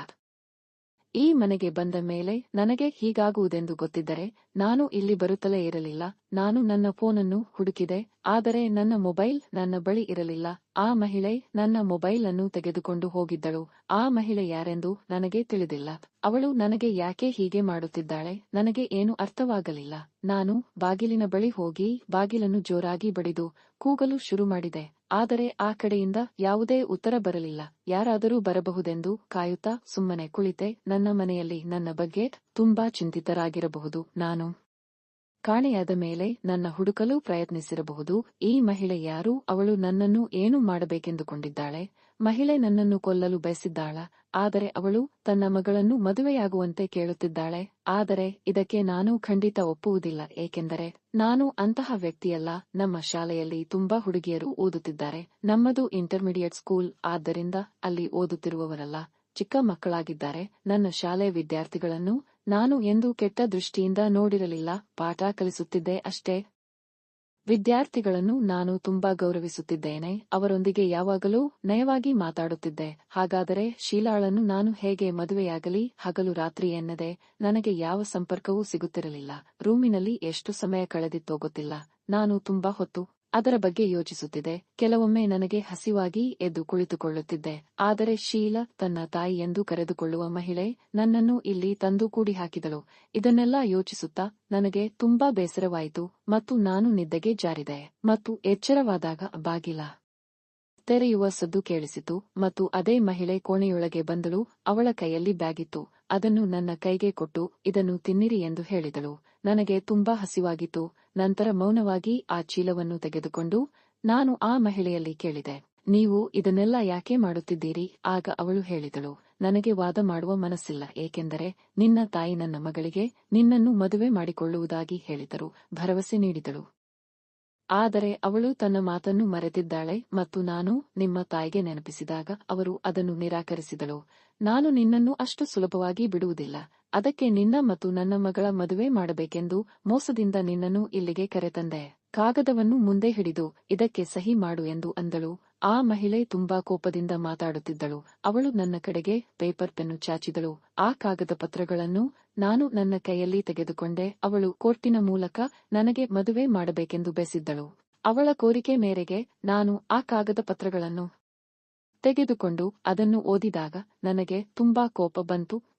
ಈ ಮನೆಗೆ ಬಂದ ಮೇಲೆ ನನಗೆ ಹೀಗಾಗುವುದೆಂದು ಗೊತ್ತಿದ್ದರೆ, ನಾನು ಇಲ್ಲಿ ಬರುತ್ತಲೇ ಇರಲಿಲ್ಲ. ನಾನು ನನ್ನ ಫೋನನ್ನು ಹುಡುಕಿದೆ ಆದರೆ ನನ್ನ ಮೊಬೈಲ್ ನನ್ನ ಬಳಿ ಇರಲಿಲ್ಲ. ಆ ಮಹಿಳೆ ನನ್ನ ಮೊಬೈಲ್ ಅನ್ನು ತೆಗೆದುಕೊಂಡು ಹೋಗಿದ್ದಳು. ಆ ಮಹಿಳೆ ಯಾರೆಂದು ನನಗೆ ತಿಳಿದಿಲ್ಲ. ಅವಳು ನನಗೆ ಯಾಕೆ ಹೀಗೆ ಮಾಡುತ್ತಿದ್ದಾಳೆ? ನನಗೆ ಏನು ಅರ್ಥವಾಗಲಿಲ್ಲ. ನಾನು ಬಾಗಿಲಿನ ಬಳಿ ಹೋಗಿ ಬಾಗಿಲನ್ನು ಜೋರಾಗಿ ಬಡಿದು ಕೂಗಲು ಶುರು ಮಾಡಿದೆ. ಆದರೆ ಆ ಕಡೆಯಿಂದ ಯಾವುದೇ ಉತ್ತರ ಬರಲಿಲ್ಲ. ಯಾರಾದರೂ ಬರಬಹುದೆಂದು ಕಾಯುತ್ತಾ ಸುಮ್ಮನೆ ಕುಳಿತೆ. ನನ್ನ ಮನೆಯಲ್ಲಿ ನನ್ನ ಬಗ್ಗೆ ತುಂಬಾ ಚಿಂತಿತರಾಗಿರಬಹುದು. ನಾನು ಕಾಣೆಯಾದ ಮೇಲೆ ನನ್ನ ಹುಡುಕಲು ಪ್ರಯತ್ನಿಸಿರಬಹುದು. ಈ ಮಹಿಳೆ ಯಾರು? ಅವಳು ನನ್ನನ್ನು ಏನು ಮಾಡಬೇಕೆಂದುಕೊಂಡಿದ್ದಾಳೆ? ಮಹಿಳೆ ನನ್ನನ್ನು ಕೊಲ್ಲಲು ಬಯಸಿದ್ದಾಳ, ಆದರೆ ಅವಳು ತನ್ನ ಮಗಳನ್ನು ಮದುವೆಯಾಗುವಂತೆ ಕೇಳುತ್ತಿದ್ದಾಳೆ. ಆದರೆ ಇದಕ್ಕೆ ನಾನು ಖಂಡಿತ ಒಪ್ಪುವುದಿಲ್ಲ, ಏಕೆಂದರೆ ನಾನು ಅಂತಹ ವ್ಯಕ್ತಿಯಲ್ಲ. ನಮ್ಮ ಶಾಲೆಯಲ್ಲಿ ತುಂಬಾ ಹುಡುಗಿಯರು ಓದುತ್ತಿದ್ದಾರೆ. ನಮ್ಮದು ಇಂಟರ್ಮೀಡಿಯೇಟ್ ಸ್ಕೂಲ್, ಆದ್ದರಿಂದ ಅಲ್ಲಿ ಓದುತ್ತಿರುವವರಲ್ಲ, ಚಿಕ್ಕ ಮಕ್ಕಳಾಗಿದ್ದಾರೆ. ನನ್ನ ಶಾಲೆ ವಿದ್ಯಾರ್ಥಿಗಳನ್ನು ನಾನು ಎಂದು ಕೆಟ್ಟ ದೃಷ್ಟಿಯಿಂದ ನೋಡಿರಲಿಲ್ಲ, ಪಾಠ ಕಲಿಸುತ್ತಿದ್ದೆ ಅಷ್ಟೇ. ವಿದ್ಯಾರ್ಥಿಗಳನ್ನು ನಾನು ತುಂಬಾ ಗೌರವಿಸುತ್ತಿದ್ದೇನೆ, ಅವರೊಂದಿಗೆ ಯಾವಾಗಲೂ ನಯವಾಗಿ ಮಾತಾಡುತ್ತಿದ್ದೆ, ಹಾಗಾದರೆ ಶೀಲಾಳನ್ನು ನಾನು ಹೇಗೆ ಮದುವೆಯಾಗಲಿ, ಹಗಲು ರಾತ್ರಿ ಎನ್ನದೆ, ನನಗೆ ಯಾವ ಸಂಪರ್ಕವೂ ಸಿಗುತ್ತಿರಲಿಲ್ಲ, ರೂಮಿನಲ್ಲಿ ಎಷ್ಟು ಸಮಯ ಕಳೆದಿತ್ತೋ ಗೊತ್ತಿಲ್ಲ, ನಾನು ತುಂಬಾ ಹೊತ್ತು ಅದರ ಬಗ್ಗೆ ಯೋಚಿಸುತ್ತಿದೆ ಕೆಲವೊಮ್ಮೆ ನನಗೆ ಹಸಿವಾಗಿ ಎದ್ದು ಕುಳಿತುಕೊಳ್ಳುತ್ತಿದ್ದೆ. ಆದರೆ ಶೀಲ ತನ್ನ ತಾಯಿ ಎಂದು ಕರೆದುಕೊಳ್ಳುವ ಮಹಿಳೆ ನನ್ನನ್ನು ಇಲ್ಲಿ ತಂದು ಕೂಡಿ ಹಾಕಿದಳು. ಇದನ್ನೆಲ್ಲ ಯೋಚಿಸುತ್ತಾ ನನಗೆ ತುಂಬಾ ಬೇಸರವಾಯಿತು ಮತ್ತು ನಾನು ನಿದ್ದೆಗೆ ಜಾರಿದೆ. ಮತ್ತು ಎಚ್ಚರವಾದಾಗ ಬಾಗಿಲ ತೆರೆಯುವ ಸದ್ದು ಕೇಳಿಸಿತು ಮತ್ತು ಅದೇ ಮಹಿಳೆ ಕೋಣೆಯೊಳಗೆ ಬಂದಳು. ಅವಳ ಕೈಯಲ್ಲಿ ಬ್ಯಾಗಿತ್ತು ಅದನ್ನು ನನ್ನ ಕೈಗೆ ಕೊಟ್ಟು ಇದನ್ನು ತಿನ್ನಿರಿ ಎಂದು ಹೇಳಿದಳು. ನನಗೆ ತುಂಬಾ ಹಸಿವಾಗಿತ್ತು. ನಂತರ ಮೌನವಾಗಿ ಆ ಚೀಲವನ್ನು ತೆಗೆದುಕೊಂಡು ನಾನು ಆ ಮಹಿಳೆಯಲ್ಲಿ ಕೇಳಿದೆ, ನೀವು ಇದನ್ನೆಲ್ಲ ಯಾಕೆ ಮಾಡುತ್ತಿದ್ದೀರಿ? ಆಗ ಅವಳು ಹೇಳಿದಳು, ನನಗೆ ವಾದ ಮಾಡುವ ಮನಸ್ಸಿಲ್ಲ, ಏಕೆಂದರೆ ನಿನ್ನ ತಾಯಿ ನನ್ನ ಮಗಳಿಗೆ ನಿನ್ನನ್ನು ಮದುವೆ ಮಾಡಿಕೊಳ್ಳುವುದಾಗಿ ಹೇಳಿದರು, ಭರವಸೆ ನೀಡಿದಳು. ಆದರೆ ಅವಳು ತನ್ನ ಮಾತನ್ನು ಮರೆತಿದ್ದಾಳೆ ಮತ್ತು ನಾನು ನಿಮ್ಮ ತಾಯಿಗೆ ನೆನಪಿಸಿದಾಗ ಅವರು ಅದನ್ನು ನಿರಾಕರಿಸಿದಳು. ನಾನು ನಿನ್ನನ್ನು ಅಷ್ಟು ಸುಲಭವಾಗಿ ಬಿಡುವುದಿಲ್ಲ ಅದಕ್ಕೆ ನಿನ್ನ ಮತ್ತು ನನ್ನ ಮಗಳ ಮದುವೆ ಮಾಡಬೇಕೆಂದು ಮೋಸದಿಂದ ನಿನ್ನನ್ನು ಇಲ್ಲಿಗೆ ಕರೆತಂದೆ. ಕಾಗದವನ್ನು ಮುಂದೆ ಹಿಡಿದು ಇದಕ್ಕೆ ಸಹಿ ಮಾಡು ಎಂದು ಅಂದಳು. ಆ ಮಹಿಳೆ ತುಂಬಾ ಕೋಪದಿಂದ ಮಾತಾಡುತ್ತಿದ್ದಳು. ಅವಳು ನನ್ನ ಕಡೆಗೆ ಪೇಪರ್ ಪೆನ್ನು ಚಾಚಿದಳು. ಆ ಕಾಗದ ಪತ್ರಗಳನ್ನು ನಾನು ನನ್ನ ಕೈಯಲ್ಲಿ ತೆಗೆದುಕೊಂಡೆ. ಅವಳು ಕೋರ್ಟಿನ ಮೂಲಕ ನನಗೆ ಮದುವೆ ಮಾಡಬೇಕೆಂದು ಬೆಸಿದ್ದಳು ಅವಳ ಕೋರಿಕೆ ಮೇರೆಗೆ ನಾನು ಆ ಕಾಗದ ಪತ್ರಗಳನ್ನು ತೆಗೆದುಕೊಂಡು ಅದನ್ನು ಓದಿದಾಗ ನನಗೆ ತುಂಬಾ ಕೋಪ ಬಂತು.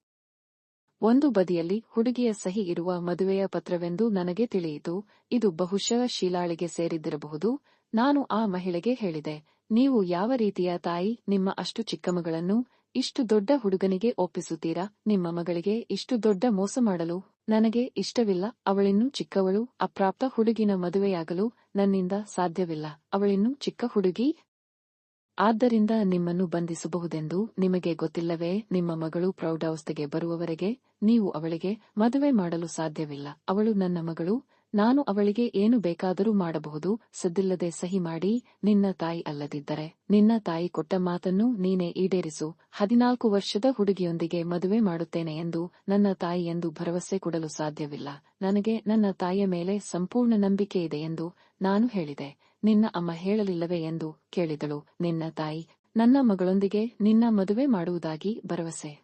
ಒಂದು ಬದಿಯಲ್ಲಿ ಹುಡುಗಿಯ ಸಹಿ ಇರುವ ಮದುವೆಯ ಪತ್ರವೆಂದು ನನಗೆ ತಿಳಿಯಿತು. ಇದು ಬಹುಶಃ ಶೀಲಾಳಿಗೆ ಸೇರಿದ್ದಿರಬಹುದು. ನಾನು ಆ ಮಹಿಳೆಗೆ ಹೇಳಿದೆ, ನೀವು ಯಾವ ರೀತಿಯ ತಾಯಿ, ನಿಮ್ಮ ಅಷ್ಟು ಚಿಕ್ಕ ಮಗಳನ್ನು, ಇಷ್ಟು ದೊಡ್ಡ ಹುಡುಗನಿಗೆ ಒಪ್ಪಿಸುತ್ತೀರಾ? ನಿಮ್ಮ ಮಗಳಿಗೆ ಇಷ್ಟು ದೊಡ್ಡ ಮೋಸ ಮಾಡಲು? ನನಗೆ ಇಷ್ಟವಿಲ್ಲ, ಅವಳಿನ್ನೂ ಚಿಕ್ಕವಳು, ಅಪ್ರಾಪ್ತ ಹುಡುಗಿನ ಮದುವೆಯಾಗಲು ನನ್ನಿಂದ ಸಾಧ್ಯವಿಲ್ಲ, ಅವಳಿನ್ನೂ ಚಿಕ್ಕ ಹುಡುಗಿ ಆದ್ದರಿಂದ ನಿಮ್ಮನ್ನು ಬಂಧಿಸಬಹುದೆಂದು ನಿಮಗೆ ಗೊತ್ತಿಲ್ಲವೇ? ನಿಮ್ಮ ಮಗಳು ಪ್ರೌಢಾವಸ್ಥೆಗೆ ಬರುವವರೆಗೆ ನೀವು ಅವಳಿಗೆ ಮದುವೆ ಮಾಡಲು ಸಾಧ್ಯವಿಲ್ಲ. ಅವಳು ನನ್ನ ಮಗಳು. ನಾನು ಅವಳಿಗೆ ಏನು ಬೇಕಾದರೂ ಮಾಡಬಹುದು. ಸದ್ದಿಲ್ಲದೆ ಸಹಿ ಮಾಡಿ, ನಿನ್ನ ತಾಯಿ ಅಲ್ಲದಿದ್ದರೆ, ನಿನ್ನ ತಾಯಿ ಕೊಟ್ಟ ಮಾತನ್ನು ನೀನೇ ಈಡೇರಿಸು. ಹದಿನಾಲ್ಕು ವರ್ಷದ ಹುಡುಗಿಯೊಂದಿಗೆ ಮದುವೆ ಮಾಡುತ್ತೇನೆ ಎಂದು ನನ್ನ ತಾಯಿ ಎಂದು ಭರವಸೆ ಕೊಡಲು ಸಾಧ್ಯವಿಲ್ಲ. ನನಗೆ ನನ್ನ ತಾಯಿಯ ಮೇಲೆ ಸಂಪೂರ್ಣ ನಂಬಿಕೆ ಇದೆ ಎಂದು ನಾನು ಹೇಳಿದೆ. ನಿನ್ನ ಅಮ್ಮ ಹೇಳಲಿಲ್ಲವೇ ಎಂದು ಕೇಳಿದಳು. ನಿನ್ನ ತಾಯಿ, ನನ್ನ ಮಗಳೊಂದಿಗೆ ನಿನ್ನ ಮದುವೆ ಮಾಡುವುದಾಗಿ ಭರವಸೆ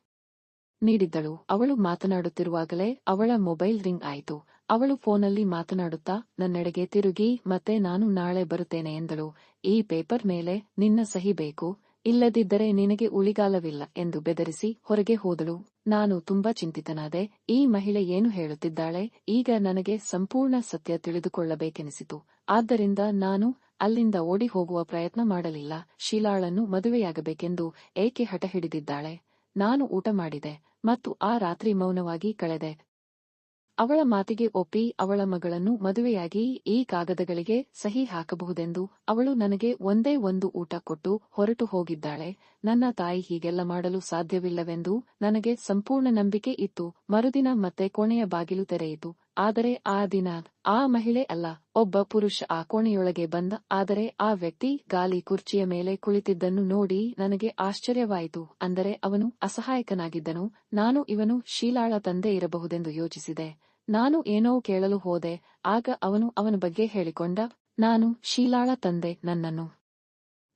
ನೀಡಿದ್ದಳು. ಅವಳು ಮಾತನಾಡುತ್ತಿರುವಾಗಲೇ ಅವಳ ಮೊಬೈಲ್ ರಿಂಗ್ ಆಯಿತು. ಅವಳು ಫೋನಲ್ಲಿ ಮಾತನಾಡುತ್ತಾ, ನನ್ನೆಡೆಗೆ ತಿರುಗಿ, ಮತ್ತೆ ನಾನು ನಾಳೆ ಬರುತ್ತೇನೆ ಎಂದಳು. ಈ ಪೇಪರ್ ಮೇಲೆ ನಿನ್ನ ಸಹಿ ಬೇಕು. ಇಲ್ಲದಿದ್ದರೆ ನಿನಗೆ ಉಳಿಗಾಲವಿಲ್ಲ ಎಂದು ಬೆದರಿಸಿ ಹೊರಗೆ ಹೋದಳು. ನಾನು ತುಂಬಾ ಚಿಂತಿತನಾದೆ. ಈ ಮಹಿಳೆ ಏನು ಹೇಳುತ್ತಿದ್ದಾಳೆ? ಈಗ ನನಗೆ ಸಂಪೂರ್ಣ ಸತ್ಯ ತಿಳಿದುಕೊಳ್ಳಬೇಕೆನಿಸಿತು. ಆದ್ದರಿಂದ ನಾನು ಅಲ್ಲಿಂದ ಓಡಿ ಹೋಗುವ ಪ್ರಯತ್ನ ಮಾಡಲಿಲ್ಲ. ಶೀಲಾಳನ್ನು ಮದುವೆಯಾಗಬೇಕೆಂದು ಏಕೆ ಹಠ ಹಿಡಿದಿದ್ದಾಳೆ ನಾನು ಊಟ ಮಾಡಿದೆ ಮತ್ತು ಆ ರಾತ್ರಿ ಮೌನವಾಗಿ ಕಳೆದೆ. ಅವಳ ಮಾತಿಗೆ ಒಪ್ಪಿ ಅವಳ ಮಗಳನ್ನು ಮದುವೆಯಾಗಿ ಈ ಕಾಗದಗಳಿಗೆ ಸಹಿ ಹಾಕಬಹುದೆಂದು ಅವಳು ನನಗೆ ಒಂದೇ ಒಂದು ಊಟ ಕೊಟ್ಟು ಹೊರಟು ಹೋಗಿದ್ದಾಳೆ. ನನ್ನ ತಾಯಿ ಹೀಗೆಲ್ಲ ಮಾಡಲು ಸಾಧ್ಯವಿಲ್ಲವೆಂದು ನನಗೆ ಸಂಪೂರ್ಣ ನಂಬಿಕೆ ಇತ್ತು. ಮರುದಿನ ಮತ್ತೆ ಕೋಣೆಯ ಬಾಗಿಲು ತೆರೆಯಿತು. ಆದರೆ ಆ ದಿನ ಆ ಮಹಿಳೆ ಅಲ್ಲ, ಒಬ್ಬ ಪುರುಷ ಆ ಕೋಣೆಯೊಳಗೆ ಬಂದ, ಆದರೆ ಆ ವ್ಯಕ್ತಿ ಗಾಲಿ ಕುರ್ಚಿಯ ಮೇಲೆ ಕುಳಿತಿದ್ದನ್ನು ನೋಡಿ ನನಗೆ ಆಶ್ಚರ್ಯವಾಯಿತು, ಅಂದರೆ ಅವನು ಅಸಹಾಯಕನಾಗಿದ್ದನು, ನಾನು ಇವನು ಶೀಲಾಳ ತಂದೆ ಇರಬಹುದೆಂದು ಯೋಚಿಸಿದೆ, ನಾನು ಏನೋ ಕೇಳಲು ಹೋದೆ, ಆಗ ಅವನು ಅವನ ಬಗ್ಗೆ ಹೇಳಿಕೊಂಡ, ನಾನು ಶೀಲಾಳ ತಂದೆ ನನ್ನನ್ನು.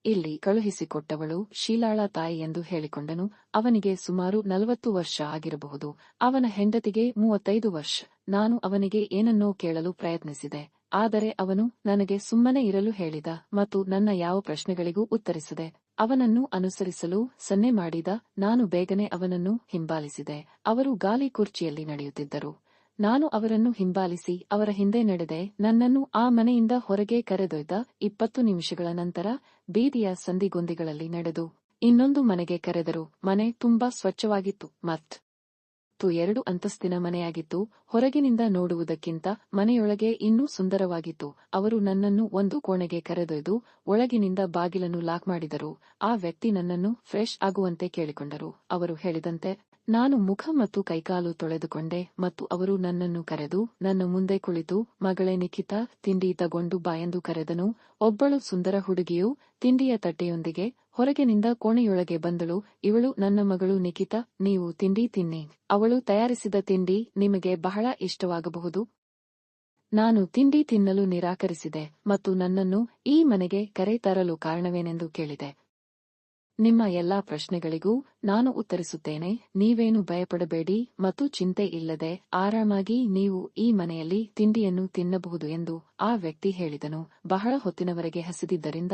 ಇಲ್ಲಿ ಕಳುಹಿಸಿಕೊಟ್ಟವಳು ಶೀಲಾಳ ತಾಯಿ ಎಂದು ಹೇಳಿಕೊಂಡನು, ಅವನಿಗೆ ಸುಮಾರು ನಲವತ್ತು ವರ್ಷ ಆಗಿರಬಹುದು, ಅವನ ಹೆಂಡತಿಗೆ ಮೂವತ್ತೈದು ವರ್ಷ. ನಾನು ಅವನಿಗೆ ಏನನ್ನೋ ಕೇಳಲು ಪ್ರಯತ್ನಿಸಿದೆ, ಆದರೆ ಅವನು ನನಗೆ ಸುಮ್ಮನೆ ಇರಲು ಹೇಳಿದ ಮತ್ತು ನನ್ನ ಯಾವ ಪ್ರಶ್ನೆಗಳಿಗೂ ಉತ್ತರಿಸದೆ. ಅವನನ್ನು ಅನುಸರಿಸಲು ಸನ್ನೆ ಮಾಡಿದ ನಾನು ಬೇಗನೆ ಅವನನ್ನು ಹಿಂಬಾಲಿಸಿದೆ. ಅವರು ಗಾಲಿ ಕುರ್ಚಿಯಲ್ಲಿ ನಡೆಯುತ್ತಿದ್ದರು. ನಾನು ಅವರನ್ನು ಹಿಂಬಾಲಿಸಿ ಅವರ ಹಿಂದೆ ನಡೆದೆ. ನನ್ನನ್ನು ಆ ಮನೆಯಿಂದ ಹೊರಗೆ ಕರೆದೊಯ್ದ ಇಪ್ಪತ್ತು ನಿಮಿಷಗಳ ನಂತರ ಬೀದಿಯ ಸಂದಿಗೊಂದಿಗಳಲ್ಲಿ ನಡೆದು ಇನ್ನೊಂದು ಮನೆಗೆ ಕರೆದರು. ಮನೆ ತುಂಬಾ ಸ್ವಚ್ಛವಾಗಿತ್ತು. ಮತ್ ಎರಡು ಅಂತಸ್ತಿನ ಮನೆಯಾಗಿತ್ತು. ಹೊರಗಿನಿಂದ ನೋಡುವುದಕ್ಕಿಂತ ಮನೆಯೊಳಗೆ ಇನ್ನೂ ಸುಂದರವಾಗಿತ್ತು. ಅವರು ನನ್ನನ್ನು ಒಂದು ಕೋಣೆಗೆ ಕರೆದೊಯ್ದು ಒಳಗಿನಿಂದ ಬಾಗಿಲನ್ನು ಲಾಕ್ ಮಾಡಿದರು. ಆ ವ್ಯಕ್ತಿ ನನ್ನನ್ನು ಫ್ರೆಶ್ ಆಗುವಂತೆ ಕೇಳಿಕೊಂಡರು. ಅವರು ಹೇಳಿದಂತೆ ನಾನು ಮುಖ ಮತ್ತು ಕೈಕಾಲು ತೊಳೆದುಕೊಂಡೆ ಮತ್ತು ಅವರು ನನ್ನನ್ನು ಕರೆದು, ನನ್ನ ಮುಂದೆ ಕುಳಿತು, ಮಗಳೇ ನಿಖಿತ, ತಿಂಡಿ ತಗೊಂಡು ಬಾಯೆಂದು ಕರೆದನು. ಒಬ್ಬಳು ಸುಂದರ ಹುಡುಗಿಯು ತಿಂಡಿಯ ತಟ್ಟೆಯೊಂದಿಗೆ ಹೊರಗಿನಿಂದ ಕೋಣೆಯೊಳಗೆ ಬಂದಳು. ಇವಳು, ನನ್ನ ಮಗಳು ನಿಖಿತ, ನೀವು ತಿಂಡಿ ತಿನ್ನಿ. ಅವಳು ತಯಾರಿಸಿದ ತಿಂಡಿ ನಿಮಗೆ ಬಹಳ ಇಷ್ಟವಾಗಬಹುದು. ನಾನು ತಿಂಡಿ ತಿನ್ನಲು ನಿರಾಕರಿಸಿದೆ ಮತ್ತು ನನ್ನನ್ನು ಈ ಮನೆಗೆ ಕರೆ ತರಲು ಕಾರಣವೇನೆಂದು ಕೇಳಿದೆ. ನಿಮ್ಮ ಎಲ್ಲಾ ಪ್ರಶ್ನೆಗಳಿಗೂ ನಾನು ಉತ್ತರಿಸುತ್ತೇನೆ. ನೀವೇನು ಭಯಪಡಬೇಡಿ ಮತ್ತು ಚಿಂತೆ ಇಲ್ಲದೆ ಆರಾಮಾಗಿ ನೀವು ಈ ಮನೆಯಲ್ಲಿ ತಿಂಡಿಯನ್ನು ತಿನ್ನಬಹುದು ಎಂದು ಆ ವ್ಯಕ್ತಿ ಹೇಳಿದನು. ಬಹಳ ಹೊತ್ತಿನವರೆಗೆ ಹಸಿದಿದ್ದರಿಂದ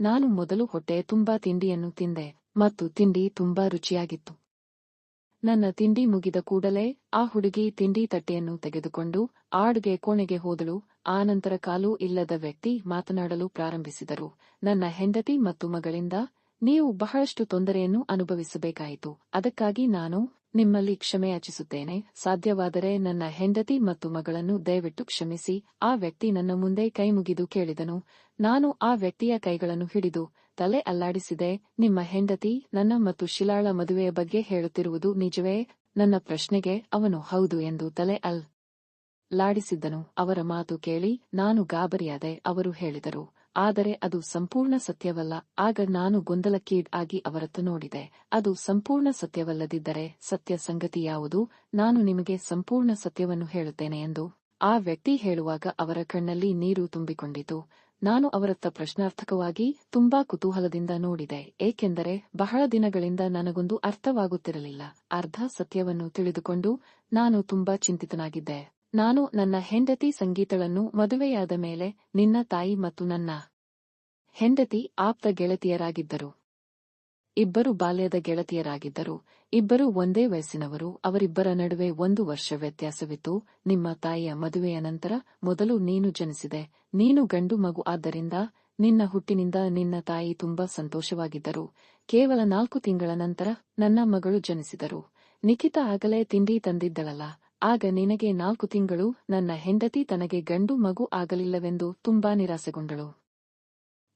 ನಾನು ಮೊದಲು ಹೊಟ್ಟೆ ತುಂಬಾ ತಿಂಡಿಯನ್ನು ತಿಂದೆ ಮತ್ತು ತಿಂಡಿ ತುಂಬಾ ರುಚಿಯಾಗಿತ್ತು. ನನ್ನ ತಿಂಡಿ ಮುಗಿದ ಕೂಡಲೇ ಆ ಹುಡುಗಿ ತಿಂಡಿ ತಟ್ಟೆಯನ್ನು ತೆಗೆದುಕೊಂಡು ಆಡುಗೆ ಕೋಣೆಗೆ ಹೋದಳು. ಆನಂತರ ಕಾಲು ಇಲ್ಲದ ವ್ಯಕ್ತಿ ಮಾತನಾಡಲು ಪ್ರಾರಂಭಿಸಿದರು. ನನ್ನ ಹೆಂಡತಿ ಮತ್ತು ಮಗಳಿಂದ ನೀವು ಬಹಳಷ್ಟು ತೊಂದರೆಯನ್ನು ಅನುಭವಿಸಬೇಕಾಯಿತು. ಅದಕ್ಕಾಗಿ ನಾನು ನಿಮ್ಮಲ್ಲಿ ಕ್ಷಮೆ ಯಾಚಿಸುತ್ತೇನೆ. ಸಾಧ್ಯವಾದರೆ ನನ್ನ ಹೆಂಡತಿ ಮತ್ತು ಮಗಳನ್ನು ದಯವಿಟ್ಟು ಕ್ಷಮಿಸಿ. ಆ ವ್ಯಕ್ತಿ ನನ್ನ ಮುಂದೆ ಕೈಮುಗಿದು ಕೇಳಿದನು. ನಾನು ಆ ವ್ಯಕ್ತಿಯ ಕೈಗಳನ್ನು ಹಿಡಿದು ತಲೆ ಅಲ್ಲಾಡಿಸಿದೆ. ನಿಮ್ಮ ಹೆಂಡತಿ ನನ್ನ ಮತ್ತು ಶಿಲಾಳ ಮದುವೆಯ ಬಗ್ಗೆ ಹೇಳುತ್ತಿರುವುದು ನಿಜವೇ? ನನ್ನ ಪ್ರಶ್ನೆಗೆ ಅವನು ಹೌದು ಎಂದು ತಲೆ ಅಲ್ ಲಾಡಿಸಿದ್ದನು ಅವರ ಮಾತು ಕೇಳಿ ನಾನು ಗಾಬರಿಯಾದೆ ಅವರು ಹೇಳಿದರು. ಆದರೆ ಅದು ಸಂಪೂರ್ಣ ಸತ್ಯವಲ್ಲ. ಆಗ ನಾನು ಗೊಂದಲಕ್ಕೀಡ್ ಆಗಿ ಅವರತ್ತ ನೋಡಿದೆ. ಅದು ಸಂಪೂರ್ಣ ಸತ್ಯವಲ್ಲದಿದ್ದರೆ ಸತ್ಯ ಸಂಗತಿ ಯಾವುದು? ನಾನು ನಿಮಗೆ ಸಂಪೂರ್ಣ ಸತ್ಯವನ್ನು ಹೇಳುತ್ತೇನೆ ಎಂದು ಆ ವ್ಯಕ್ತಿ ಹೇಳುವಾಗ ಅವರ ಕಣ್ಣಲ್ಲಿ ನೀರು ತುಂಬಿಕೊಂಡಿತು. ನಾನು ಅವರತ್ತ ಪ್ರಶ್ನಾರ್ಥಕವಾಗಿ ತುಂಬಾ ಕುತೂಹಲದಿಂದ ನೋಡಿದೆ. ಏಕೆಂದರೆ ಬಹಳ ದಿನಗಳಿಂದ ನನಗೊಂದು ಅರ್ಥವಾಗುತ್ತಿರಲಿಲ್ಲ. ಅರ್ಧ ಸತ್ಯವನ್ನು ತಿಳಿದುಕೊಂಡು ನಾನು ತುಂಬಾ ಚಿಂತಿತನಾಗಿದ್ದೆ. ನಾನು ನನ್ನ ಹೆಂಡತಿ ಸಂಗೀತಳನ್ನು ಮದುವೆಯಾದ ಮೇಲೆ ನಿನ್ನ ತಾಯಿ ಮತ್ತು ನನ್ನ ಹೆಂಡತಿ ಆಪ್ತ ಗೆಳತಿಯರಾಗಿದ್ದರು. ಇಬ್ಬರು ಬಾಲ್ಯದ ಗೆಳತಿಯರಾಗಿದ್ದರು. ಇಬ್ಬರು ಒಂದೇ ವಯಸ್ಸಿನವರು. ಅವರಿಬ್ಬರ ನಡುವೆ ಒಂದು ವರ್ಷ ವ್ಯತ್ಯಾಸವಿತ್ತು. ನಿಮ್ಮ ತಾಯಿಯ ಮದುವೆಯ ನಂತರ ಮೊದಲು ನೀನು ಜನಿಸಿದೆ. ನೀನು ಗಂಡು ಮಗು ಆದ್ದರಿಂದ ನಿನ್ನ ಹುಟ್ಟಿನಿಂದ ನಿನ್ನ ತಾಯಿ ತುಂಬಾ ಸಂತೋಷವಾಗಿದ್ದರು. ಕೇವಲ ನಾಲ್ಕು ತಿಂಗಳ ನಂತರ ನನ್ನ ಮಗಳು ಜನಿಸಿದರು. ನಿಖಿತ ಆಗಲೇ ತಿಂಡಿ ತಂದಿದ್ದಳಲ್ಲ. ಆಗ ನಿನಗೆ ನಾಲ್ಕು ತಿಂಗಳು, ನನ್ನ ಹೆಂಡತಿ ತನಗೆ ಗಂಡು ಮಗು ಆಗಲಿಲ್ಲವೆಂದು ತುಂಬಾ ನಿರಾಸೆಗೊಂಡಳು.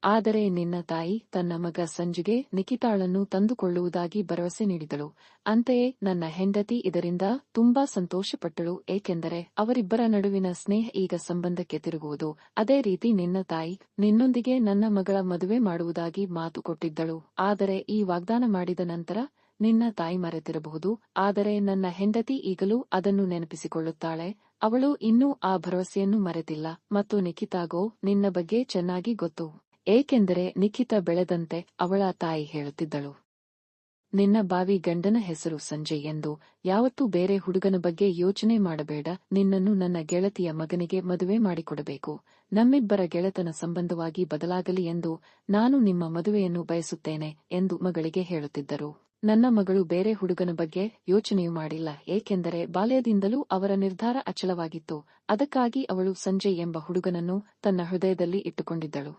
ಆದರೆ ನಿನ್ನ ತಾಯಿ ತನ್ನ ಮಗ ಸಂಜುಗೆ ನಿಖಿತಾಳನ್ನು ತಂದುಕೊಳ್ಳುವುದಾಗಿ ಭರವಸೆ ನೀಡಿದಳು. ಅಂತೆಯೇ ನನ್ನ ಹೆಂಡತಿ ಇದರಿಂದ ತುಂಬಾ ಸಂತೋಷಪಟ್ಟಳು, ಏಕೆಂದರೆ ಅವರಿಬ್ಬರ ನಡುವಿನ ಸ್ನೇಹ ಈಗ ಸಂಬಂಧಕ್ಕೆ ತಿರುಗುವುದು. ಅದೇ ರೀತಿ ನಿನ್ನ ತಾಯಿ ನಿನ್ನೊಂದಿಗೆ ನನ್ನ ಮಗಳ ಮದುವೆ ಮಾಡುವುದಾಗಿ ಮಾತು ಕೊಟ್ಟಿದ್ದಳು. ಆದರೆ ಈ ವಾಗ್ದಾನ ಮಾಡಿದ ನಂತರ ನಿನ್ನ ತಾಯಿ ಮರೆತಿರಬಹುದು, ಆದರೆ ನನ್ನ ಹೆಂಡತಿ ಈಗಲೂ ಅದನ್ನು ನೆನಪಿಸಿಕೊಳ್ಳುತ್ತಾಳೆ. ಅವಳು ಇನ್ನೂ ಆ ಭರವಸೆಯನ್ನು ಮರೆತಿಲ್ಲ, ಮತ್ತು ನಿಖಿತಾಗೋ, ನಿನ್ನ ಬಗ್ಗೆ ಚೆನ್ನಾಗಿ ಗೊತ್ತು. ಏಕೆಂದರೆ ನಿಖಿತ ಬೆಳೆದಂತೆ ಅವಳ ತಾಯಿ ಹೇಳುತ್ತಿದ್ದಳು. ನಿನ್ನ ಬಾವಿ ಗಂಡನ ಹೆಸರು ಸಂಜಯ್ ಎಂದು. ಯಾವತ್ತೂ ಬೇರೆ ಹುಡುಗನ ಬಗ್ಗೆ ಯೋಚನೆ ಮಾಡಬೇಡ, ನಿನ್ನನ್ನು ನನ್ನ ಗೆಳತಿಯ ಮಗನಿಗೆ ಮದುವೆ ಮಾಡಿಕೊಡಬೇಕು. ನಮ್ಮಿಬ್ಬರ ಗೆಳೆತನ ಸಂಬಂಧವಾಗಿ ಬದಲಾಗಲಿ ಎಂದು ನಾನು ನಿಮ್ಮ ಮದುವೆಯನ್ನು ಬಯಸುತ್ತೇನೆ ಎಂದು ಮಗಳಿಗೆ ಹೇಳುತ್ತಿದ್ದರು. ನನ್ನ ಮಗಳು ಬೇರೆ ಹುಡುಗನ ಬಗ್ಗೆ ಯೋಚನೆಯೂ ಮಾಡಿಲ್ಲ, ಏಕೆಂದರೆ ಬಾಲ್ಯದಿಂದಲೂ ಅವರ ನಿರ್ಧಾರ ಅಚಲವಾಗಿತ್ತು. ಅದಕ್ಕಾಗಿ ಅವಳು ಸಂಜಯ್ ಎಂಬ ಹುಡುಗನನ್ನು ತನ್ನ ಹೃದಯದಲ್ಲಿ ಇಟ್ಟುಕೊಂಡಿದ್ದಳು.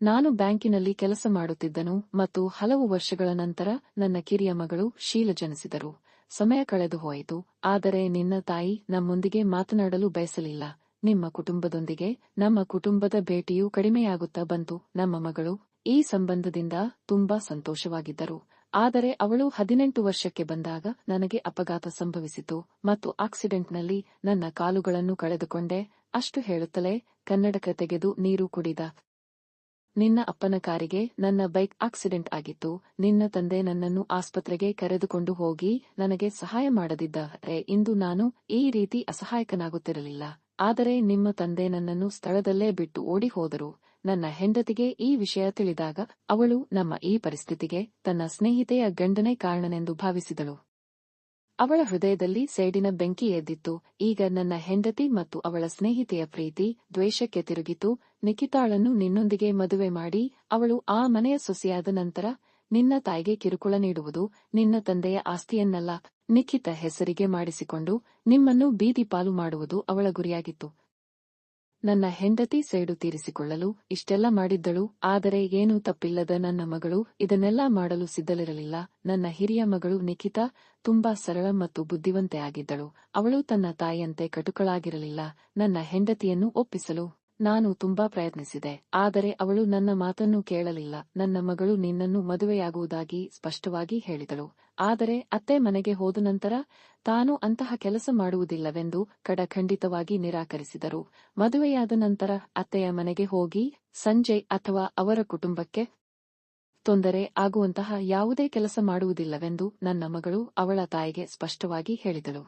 ನಾನು ಬ್ಯಾಂಕಿನಲ್ಲಿ ಕೆಲಸ ಮಾಡುತ್ತಿದ್ದನು ಮತ್ತು ಹಲವು ವರ್ಷಗಳ ನಂತರ ನನ್ನ ಕಿರಿಯ ಮಗಳು ಶೀಲ ಜನಿಸಿದರು. ಸಮಯ ಕಳೆದು ಹೋಯಿತು, ಆದರೆ ನಿನ್ನ ತಾಯಿ ನಮ್ಮೊಂದಿಗೆ ಮಾತನಾಡಲು ಬಯಸಲಿಲ್ಲ. ನಿಮ್ಮ ಕುಟುಂಬದೊಂದಿಗೆ ನಮ್ಮ ಕುಟುಂಬದ ಭೇಟಿಯೂ ಕಡಿಮೆಯಾಗುತ್ತಾ ಬಂತು. ನಮ್ಮ ಮಗಳು ಈ ಸಂಬಂಧದಿಂದ ತುಂಬಾ ಸಂತೋಷವಾಗಿದ್ದರು. ಆದರೆ ಅವಳು ಹದಿನೆಂಟು ವರ್ಷಕ್ಕೆ ಬಂದಾಗ ನನಗೆ ಅಪಘಾತ ಸಂಭವಿಸಿತು ಮತ್ತು ಆಕ್ಸಿಡೆಂಟ್ನಲ್ಲಿ ನನ್ನ ಕಾಲುಗಳನ್ನು ಕಳೆದುಕೊಂಡೆ. ಅಷ್ಟು ಹೇಳುತ್ತಲೇ ಕನ್ನಡಕ ತೆಗೆದು ನೀರು ಕುಡಿದ. ನಿನ್ನ ಅಪ್ಪನ ಕಾರಿಗೆ ನನ್ನ ಬೈಕ್ ಆಕ್ಸಿಡೆಂಟ್ ಆಗಿತ್ತು. ನಿನ್ನ ತಂದೆ ನನ್ನನ್ನು ಆಸ್ಪತ್ರೆಗೆ ಕರೆದುಕೊಂಡು ಹೋಗಿ ನನಗೆ ಸಹಾಯ ಮಾಡದಿದ್ದರೆ ಇಂದು ನಾನು ಈ ರೀತಿ ಅಸಹಾಯಕನಾಗುತ್ತಿರಲಿಲ್ಲ. ಆದರೆ ನಿಮ್ಮ ತಂದೆ ನನ್ನನ್ನು ಸ್ಥಳದಲ್ಲೇ ಬಿಟ್ಟು ಓಡಿ ಹೋದರು. ನನ್ನ ಹೆಂಡತಿಗೆ ಈ ವಿಷಯ ತಿಳಿದಾಗ ಅವಳು ನಮ್ಮ ಈ ಪರಿಸ್ಥಿತಿಗೆ ತನ್ನ ಸ್ನೇಹಿತೆಯ ಗಂಡನೇ ಕಾರಣನೆಂದು ಭಾವಿಸಿದಳು. ಅವಳ ಹೃದಯದಲ್ಲಿ ಸೇಡಿನ ಬೆಂಕಿ ಎದ್ದಿತ್ತು. ಈಗ ನನ್ನ ಹೆಂಡತಿ ಮತ್ತು ಅವಳ ಸ್ನೇಹಿತೆಯ ಪ್ರೀತಿ ದ್ವೇಷಕ್ಕೆ ತಿರುಗಿತು. ನಿಖಿತಾಳನ್ನು ನಿನ್ನೊಂದಿಗೆ ಮದುವೆ ಮಾಡಿ, ಅವಳು ಆ ಮನೆಯ ಸೊಸೆಯಾದ ನಂತರ ನಿನ್ನ ತಾಯಿಗೆ ಕಿರುಕುಳ ನೀಡುವುದು ನಿನ್ನ ತಂದೆಯ ಆಸ್ತಿಯನ್ನಲ್ಲ. ನಿಖಿತ ಹೆಸರಿಗೆ ಮಾಡಿಸಿಕೊಂಡು ನಿಮ್ಮನ್ನು ಬೀದಿ ಪಾಲು ಮಾಡುವುದು ಅವಳ ಗುರಿಯಾಗಿತ್ತು. ನನ್ನ ಹೆಂಡತಿ ಸೇಡು ತೀರಿಸಿಕೊಳ್ಳಲು ಇಷ್ಟೆಲ್ಲ ಮಾಡಿದ್ದಳು, ಆದರೆ ಏನೂ ತಪ್ಪಿಲ್ಲದ ನನ್ನ ಮಗಳು ಇದನ್ನೆಲ್ಲ ಮಾಡಲು ಸಿದ್ಧಲಿರಲಿಲ್ಲ. ನನ್ನ ಹಿರಿಯ ಮಗಳು ನಿಖಿತಾ ತುಂಬಾ ಸರಳ ಮತ್ತು ಬುದ್ಧಿವಂತೆ ಆಗಿದ್ದಳು. ಅವಳು ತನ್ನ ತಾಯಿಯಂತೆ ಕಟುಕಳಾಗಿರಲಿಲ್ಲ. ನನ್ನ ಹೆಂಡತಿಯನ್ನು ಒಪ್ಪಿಸಲು ನಾನು ತುಂಬಾ ಪ್ರಯತ್ನಿಸಿದೆ, ಆದರೆ ಅವಳು ನನ್ನ ಮಾತನ್ನು ಕೇಳಲಿಲ್ಲ, ನನ್ನ ಮಗಳು ನಿನ್ನನ್ನು ಮದುವೆಯಾಗುವುದಾಗಿ ಸ್ಪಷ್ಟವಾಗಿ ಹೇಳಿದಳು. ಆದರೆ ಅತ್ತೆ ಮನೆಗೆ ಹೋದ ನಂತರ ತಾನು ಅಂತಹ ಕೆಲಸ ಮಾಡುವುದಿಲ್ಲವೆಂದು ಕಡಖಂಡಿತವಾಗಿ ನಿರಾಕರಿಸಿದರು. ಮದುವೆಯಾದ ನಂತರ ಅತ್ತೆಯ ಮನೆಗೆ ಹೋಗಿ ಸಂಜಯ್ ಅಥವಾ ಅವರ ಕುಟುಂಬಕ್ಕೆ ತೊಂದರೆ ಆಗುವಂತಹ ಯಾವುದೇ ಕೆಲಸ ಮಾಡುವುದಿಲ್ಲವೆಂದು ನನ್ನ ಮಗಳು ಅವಳ ತಾಯಿಗೆ ಸ್ಪಷ್ಟವಾಗಿ ಹೇಳಿದಳು.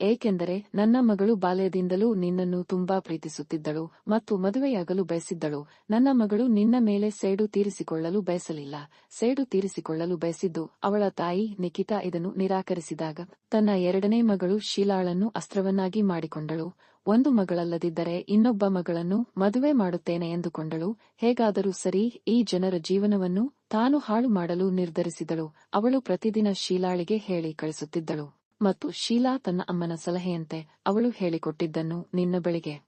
ಏಕೆಂದರೆ ನನ್ನ ಮಗಳು ಬಾಲ್ಯದಿಂದಲೂ ನಿನ್ನನ್ನು ತುಂಬಾ ಪ್ರೀತಿಸುತ್ತಿದ್ದಳು ಮತ್ತು ಮದುವೆಯಾಗಲು ಬಯಸಿದ್ದಳು. ನನ್ನ ಮಗಳು ನಿನ್ನ ಮೇಲೆ ಸೇಡು ತೀರಿಸಿಕೊಳ್ಳಲು ಬಯಸಲಿಲ್ಲ. ಸೇಡು ತೀರಿಸಿಕೊಳ್ಳಲು ಬಯಸಿದ್ದು ಅವಳ ತಾಯಿ ನಿಖಿತಾ ಇದನ್ನು ನಿರಾಕರಿಸಿದಾಗ ತನ್ನ ಎರಡನೇ ಮಗಳು ಶೀಲಾಳನ್ನು ಅಸ್ತ್ರವನ್ನಾಗಿ ಮಾಡಿಕೊಂಡಳು. ಒಂದು ಮಗಳಲ್ಲದಿದ್ದರೆ ಇನ್ನೊಬ್ಬ ಮಗಳನ್ನು ಮದುವೆ ಮಾಡುತ್ತೇನೆ ಎಂದುಕೊಂಡಳು. ಹೇಗಾದರೂ ಸರಿ, ಈ ಜನರ ಜೀವನವನ್ನು ತಾನು ಹಾಳು ಮಾಡಲು ನಿರ್ಧರಿಸಿದಳು. ಅವಳು ಪ್ರತಿದಿನ ಶೀಲಾಳಿಗೆ ಹೇಳಿ ಕಳಿಸುತ್ತಿದ್ದಳು. ಮತ್ತು ಶೀಲಾ ತನ್ನ ಅಮ್ಮನ ಸಲಹೆಯಂತೆ ಅವಳು ಹೇಳಿಕೊಟ್ಟಿದ್ದನ್ನು ನಿನ್ನ ಬಳಿಗೆ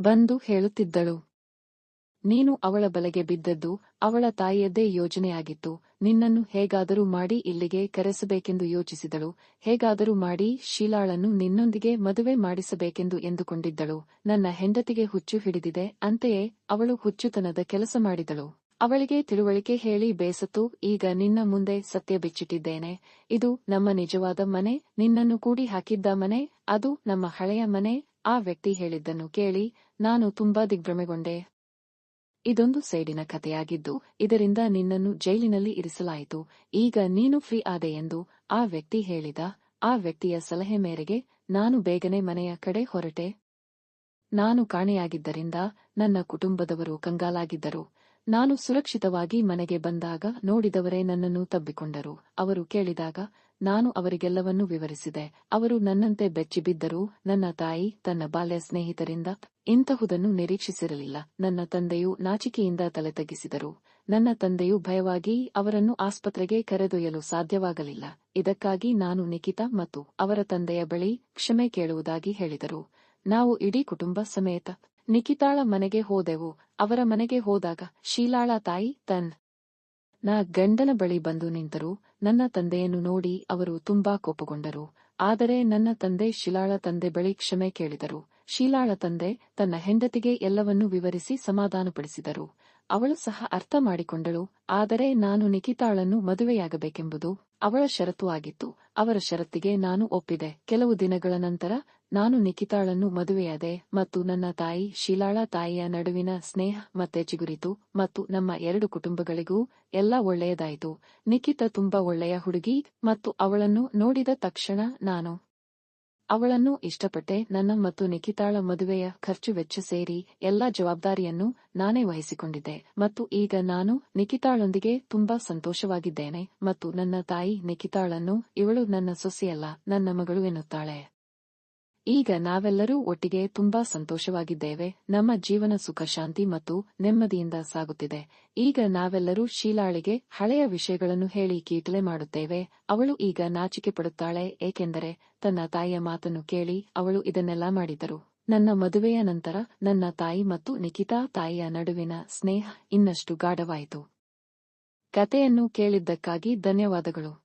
ಬಂದು ಹೇಳುತ್ತಿದ್ದಳು. ನೀನು ಅವಳ ಬಲೆಗೆ ಬಿದ್ದದ್ದು ಅವಳ ತಾಯಿಯದ್ದೇ ಯೋಜನೆಯಾಗಿತ್ತು. ನಿನ್ನನ್ನು ಹೇಗಾದರೂ ಮಾಡಿ ಇಲ್ಲಿಗೆ ಕರೆಸಬೇಕೆಂದು ಯೋಚಿಸಿದಳು. ಹೇಗಾದರೂ ಮಾಡಿ ಶೀಲಾಳನ್ನು ನಿನ್ನೊಂದಿಗೆ ಮದುವೆ ಮಾಡಿಸಬೇಕೆಂದು ಎಂದುಕೊಂಡಿದ್ದಳು. ನನ್ನ ಹೆಂಡತಿಗೆ ಹುಚ್ಚು ಹಿಡಿದಿದೆ, ಅಂತೆಯೇ ಅವಳು ಹುಚ್ಚುತನದ ಕೆಲಸ ಮಾಡಿದಳು. ಅವಳಿಗೆ ತಿಳುವಳಿಕೆ ಹೇಳಿ ಬೇಸತ್ತು, ಈಗ ನಿನ್ನ ಮುಂದೆ ಸತ್ಯ ಬಿಚ್ಚಿಟ್ಟಿದ್ದೇನೆ. ಇದು ನಮ್ಮ ನಿಜವಾದ ಮನೆ, ನಿನ್ನನ್ನು ಕೂಡಿ ಹಾಕಿದ್ದ ಮನೆ, ಅದು ನಮ್ಮ ಹಳೆಯ ಮನೆ, ಆ ವ್ಯಕ್ತಿ ಹೇಳಿದ್ದನ್ನು ಕೇಳಿ ನಾನು ತುಂಬಾ ದಿಗ್ಭ್ರಮೆಗೊಂಡೆ. ಇದೊಂದು ಸೈಡಿನ ಕಥೆಯಾಗಿದ್ದು, ಇದರಿಂದ ನಿನ್ನನ್ನು ಜೈಲಿನಲ್ಲಿ ಇರಿಸಲಾಯಿತು. ಈಗ ನೀನು ಫ್ರೀ ಆದೆ ಎಂದು ಆ ವ್ಯಕ್ತಿ ಹೇಳಿದ, ಆ ವ್ಯಕ್ತಿಯ ಸಲಹೆ ಮೇರೆಗೆ ನಾನು ಬೇಗನೆ ಮನೆಯ ಕಡೆ ಹೊರಟೆ. ನಾನು ಕಾಣೆಯಾಗಿದ್ದರಿಂದ ನನ್ನ ಕುಟುಂಬದವರು ಕಂಗಾಲಾಗಿದ್ದರು. ನಾನು ಸುರಕ್ಷಿತವಾಗಿ ಮನೆಗೆ ಬಂದಾಗ ನೋಡಿದವರೇ ನನ್ನನ್ನು ತಬ್ಬಿಕೊಂಡರು. ಅವರು ಕೇಳಿದಾಗ, ನಾನು ಅವರಿಗೆಲ್ಲವನ್ನೂ ವಿವರಿಸಿದೆ. ಅವರು ನನ್ನಂತೆ ಬೆಚ್ಚಿಬಿದ್ದರೂ, ನನ್ನ ತಾಯಿ, ತನ್ನ ಬಾಲ್ಯ ಸ್ನೇಹಿತರಿಂದ ಇಂತಹುದನ್ನು ನಿರೀಕ್ಷಿಸಿರಲಿಲ್ಲ. ನನ್ನ ತಂದೆಯು ನಾಚಿಕೆಯಿಂದ ತಲೆ ತಗ್ಗಿಸಿದರು ನನ್ನ ತಂದೆಯು ಭಯವಾಗಿ ಅವರನ್ನು ಆಸ್ಪತ್ರೆಗೆ ಕರೆದೊಯ್ಯಲು ಸಾಧ್ಯವಾಗಲಿಲ್ಲ. ಇದಕ್ಕಾಗಿ ನಾನು ನಿಖಿತಾ ಮತ್ತು ಅವರ ತಂದೆಯ ಬಳಿ ಕ್ಷಮೆ ಕೇಳುವುದಾಗಿ ಹೇಳಿದರು. ನಾವು ಇಡೀ ಕುಟುಂಬ ಸಮೇತ ನಿಖಿತಾಳ ಮನೆಗೆ ಹೋದೆವು. ಅವರ ಮನೆಗೆ ಹೋದಾಗ, ಶೀಲಾಳ ತಾಯಿ, ತನ್ನ ಗಂಡನ ಬಳಿ ಬಂದು ನಿಂತರು. ನನ್ನ ತಂದೆಯನ್ನು ನೋಡಿ ಅವರು ತುಂಬಾ ಕೋಪಗೊಂಡರು. ಆದರೆ ನನ್ನ ತಂದೆ ಶಿಲಾಳ ತಂದೆ ಬಳಿ ಕ್ಷಮೆ ಕೇಳಿದರು. ಶೀಲಾಳ ತಂದೆ ತನ್ನ ಹೆಂಡತಿಗೆ ಎಲ್ಲವನ್ನೂ ವಿವರಿಸಿ ಸಮಾಧಾನಪಡಿಸಿದರು. ಅವಳು ಸಹ ಅರ್ಥ ಮಾಡಿಕೊಂಡಳು. ಆದರೆ ನಾನು ನಿಖಿತಾಳನ್ನು ಮದುವೆಯಾಗಬೇಕೆಂಬುದು ಅವಳ ಷರತ್ತು ಆಗಿತ್ತು ಅವರ ಷರತ್ತಿಗೆ ನಾನು ಒಪ್ಪಿದೆ. ಕೆಲವು ದಿನಗಳ ನಂತರ ನಾನು ನಿಖಿತಾಳನ್ನು ಮದುವೆಯಾದೆ ಮತ್ತು ನನ್ನ ತಾಯಿ ಶೀಲಾಳ ತಾಯಿಯ ನಡುವಿನ ಸ್ನೇಹ ಮತ್ತೆ ಚಿಗುರಿತು ಮತ್ತು ನಮ್ಮ ಎರಡು ಕುಟುಂಬಗಳಿಗೂ ಎಲ್ಲ ಒಳ್ಳೆಯದಾಯಿತು. ನಿಖಿತ ತುಂಬಾ ಒಳ್ಳೆಯ ಹುಡುಗಿ ಮತ್ತು ಅವಳನ್ನು ನೋಡಿದ ತಕ್ಷಣ ನಾನು ಅವಳನ್ನು ಇಷ್ಟಪಟ್ಟೆ ನನ್ನ ಮತ್ತು ನಿಖಿತಾಳ ಮದುವೆಯ ಖರ್ಚು ವೆಚ್ಚ ಸೇರಿ ಎಲ್ಲಾ ಜವಾಬ್ದಾರಿಯನ್ನು ನಾನೇ ವಹಿಸಿಕೊಂಡಿದ್ದೆ ಮತ್ತು ಈಗ ನಾನು ನಿಖಿತಾಳೊಂದಿಗೆ ತುಂಬಾ ಸಂತೋಷವಾಗಿದ್ದೇನೆ ಮತ್ತು ನನ್ನ ತಾಯಿ ನಿಖಿತಾಳನ್ನು ಇವಳು ನನ್ನ ಸೊಸೆಯಲ್ಲ, ನನ್ನ ಮಗಳು ಎನ್ನುತ್ತಾಳೆ. ಈಗ ನಾವೆಲ್ಲರೂ ಒಟ್ಟಿಗೆ ತುಂಬಾ ಸಂತೋಷವಾಗಿದ್ದೇವೆ. ನಮ್ಮ ಜೀವನ ಸುಖ, ಶಾಂತಿ ಮತ್ತು ನೆಮ್ಮದಿಯಿಂದ ಸಾಗುತ್ತಿದೆ. ಈಗ ನಾವೆಲ್ಲರೂ ಶೀಲಾಳಿಗೆ ಹಳೆಯ ವಿಷಯಗಳನ್ನು ಹೇಳಿ ಕೀಟಲೆ ಮಾಡುತ್ತೇವೆ. ಅವಳು ಈಗ ನಾಚಿಕೆ ಪಡುತ್ತಾಳೆ, ಏಕೆಂದರೆ ತನ್ನ ತಾಯಿಯ ಮಾತನ್ನು ಕೇಳಿ ಅವಳು ಇದನ್ನೆಲ್ಲ ಮಾಡಿದರು. ನನ್ನ ಮದುವೆಯ ನಂತರ ನನ್ನ ತಾಯಿ ಮತ್ತು ನಿಖಿತಾ ತಾಯಿಯ ನಡುವಿನ ಸ್ನೇಹ ಇನ್ನಷ್ಟು ಗಾಢವಾಯಿತು. ಕತೆಯನ್ನು ಕೇಳಿದ್ದಕ್ಕಾಗಿ ಧನ್ಯವಾದಗಳು.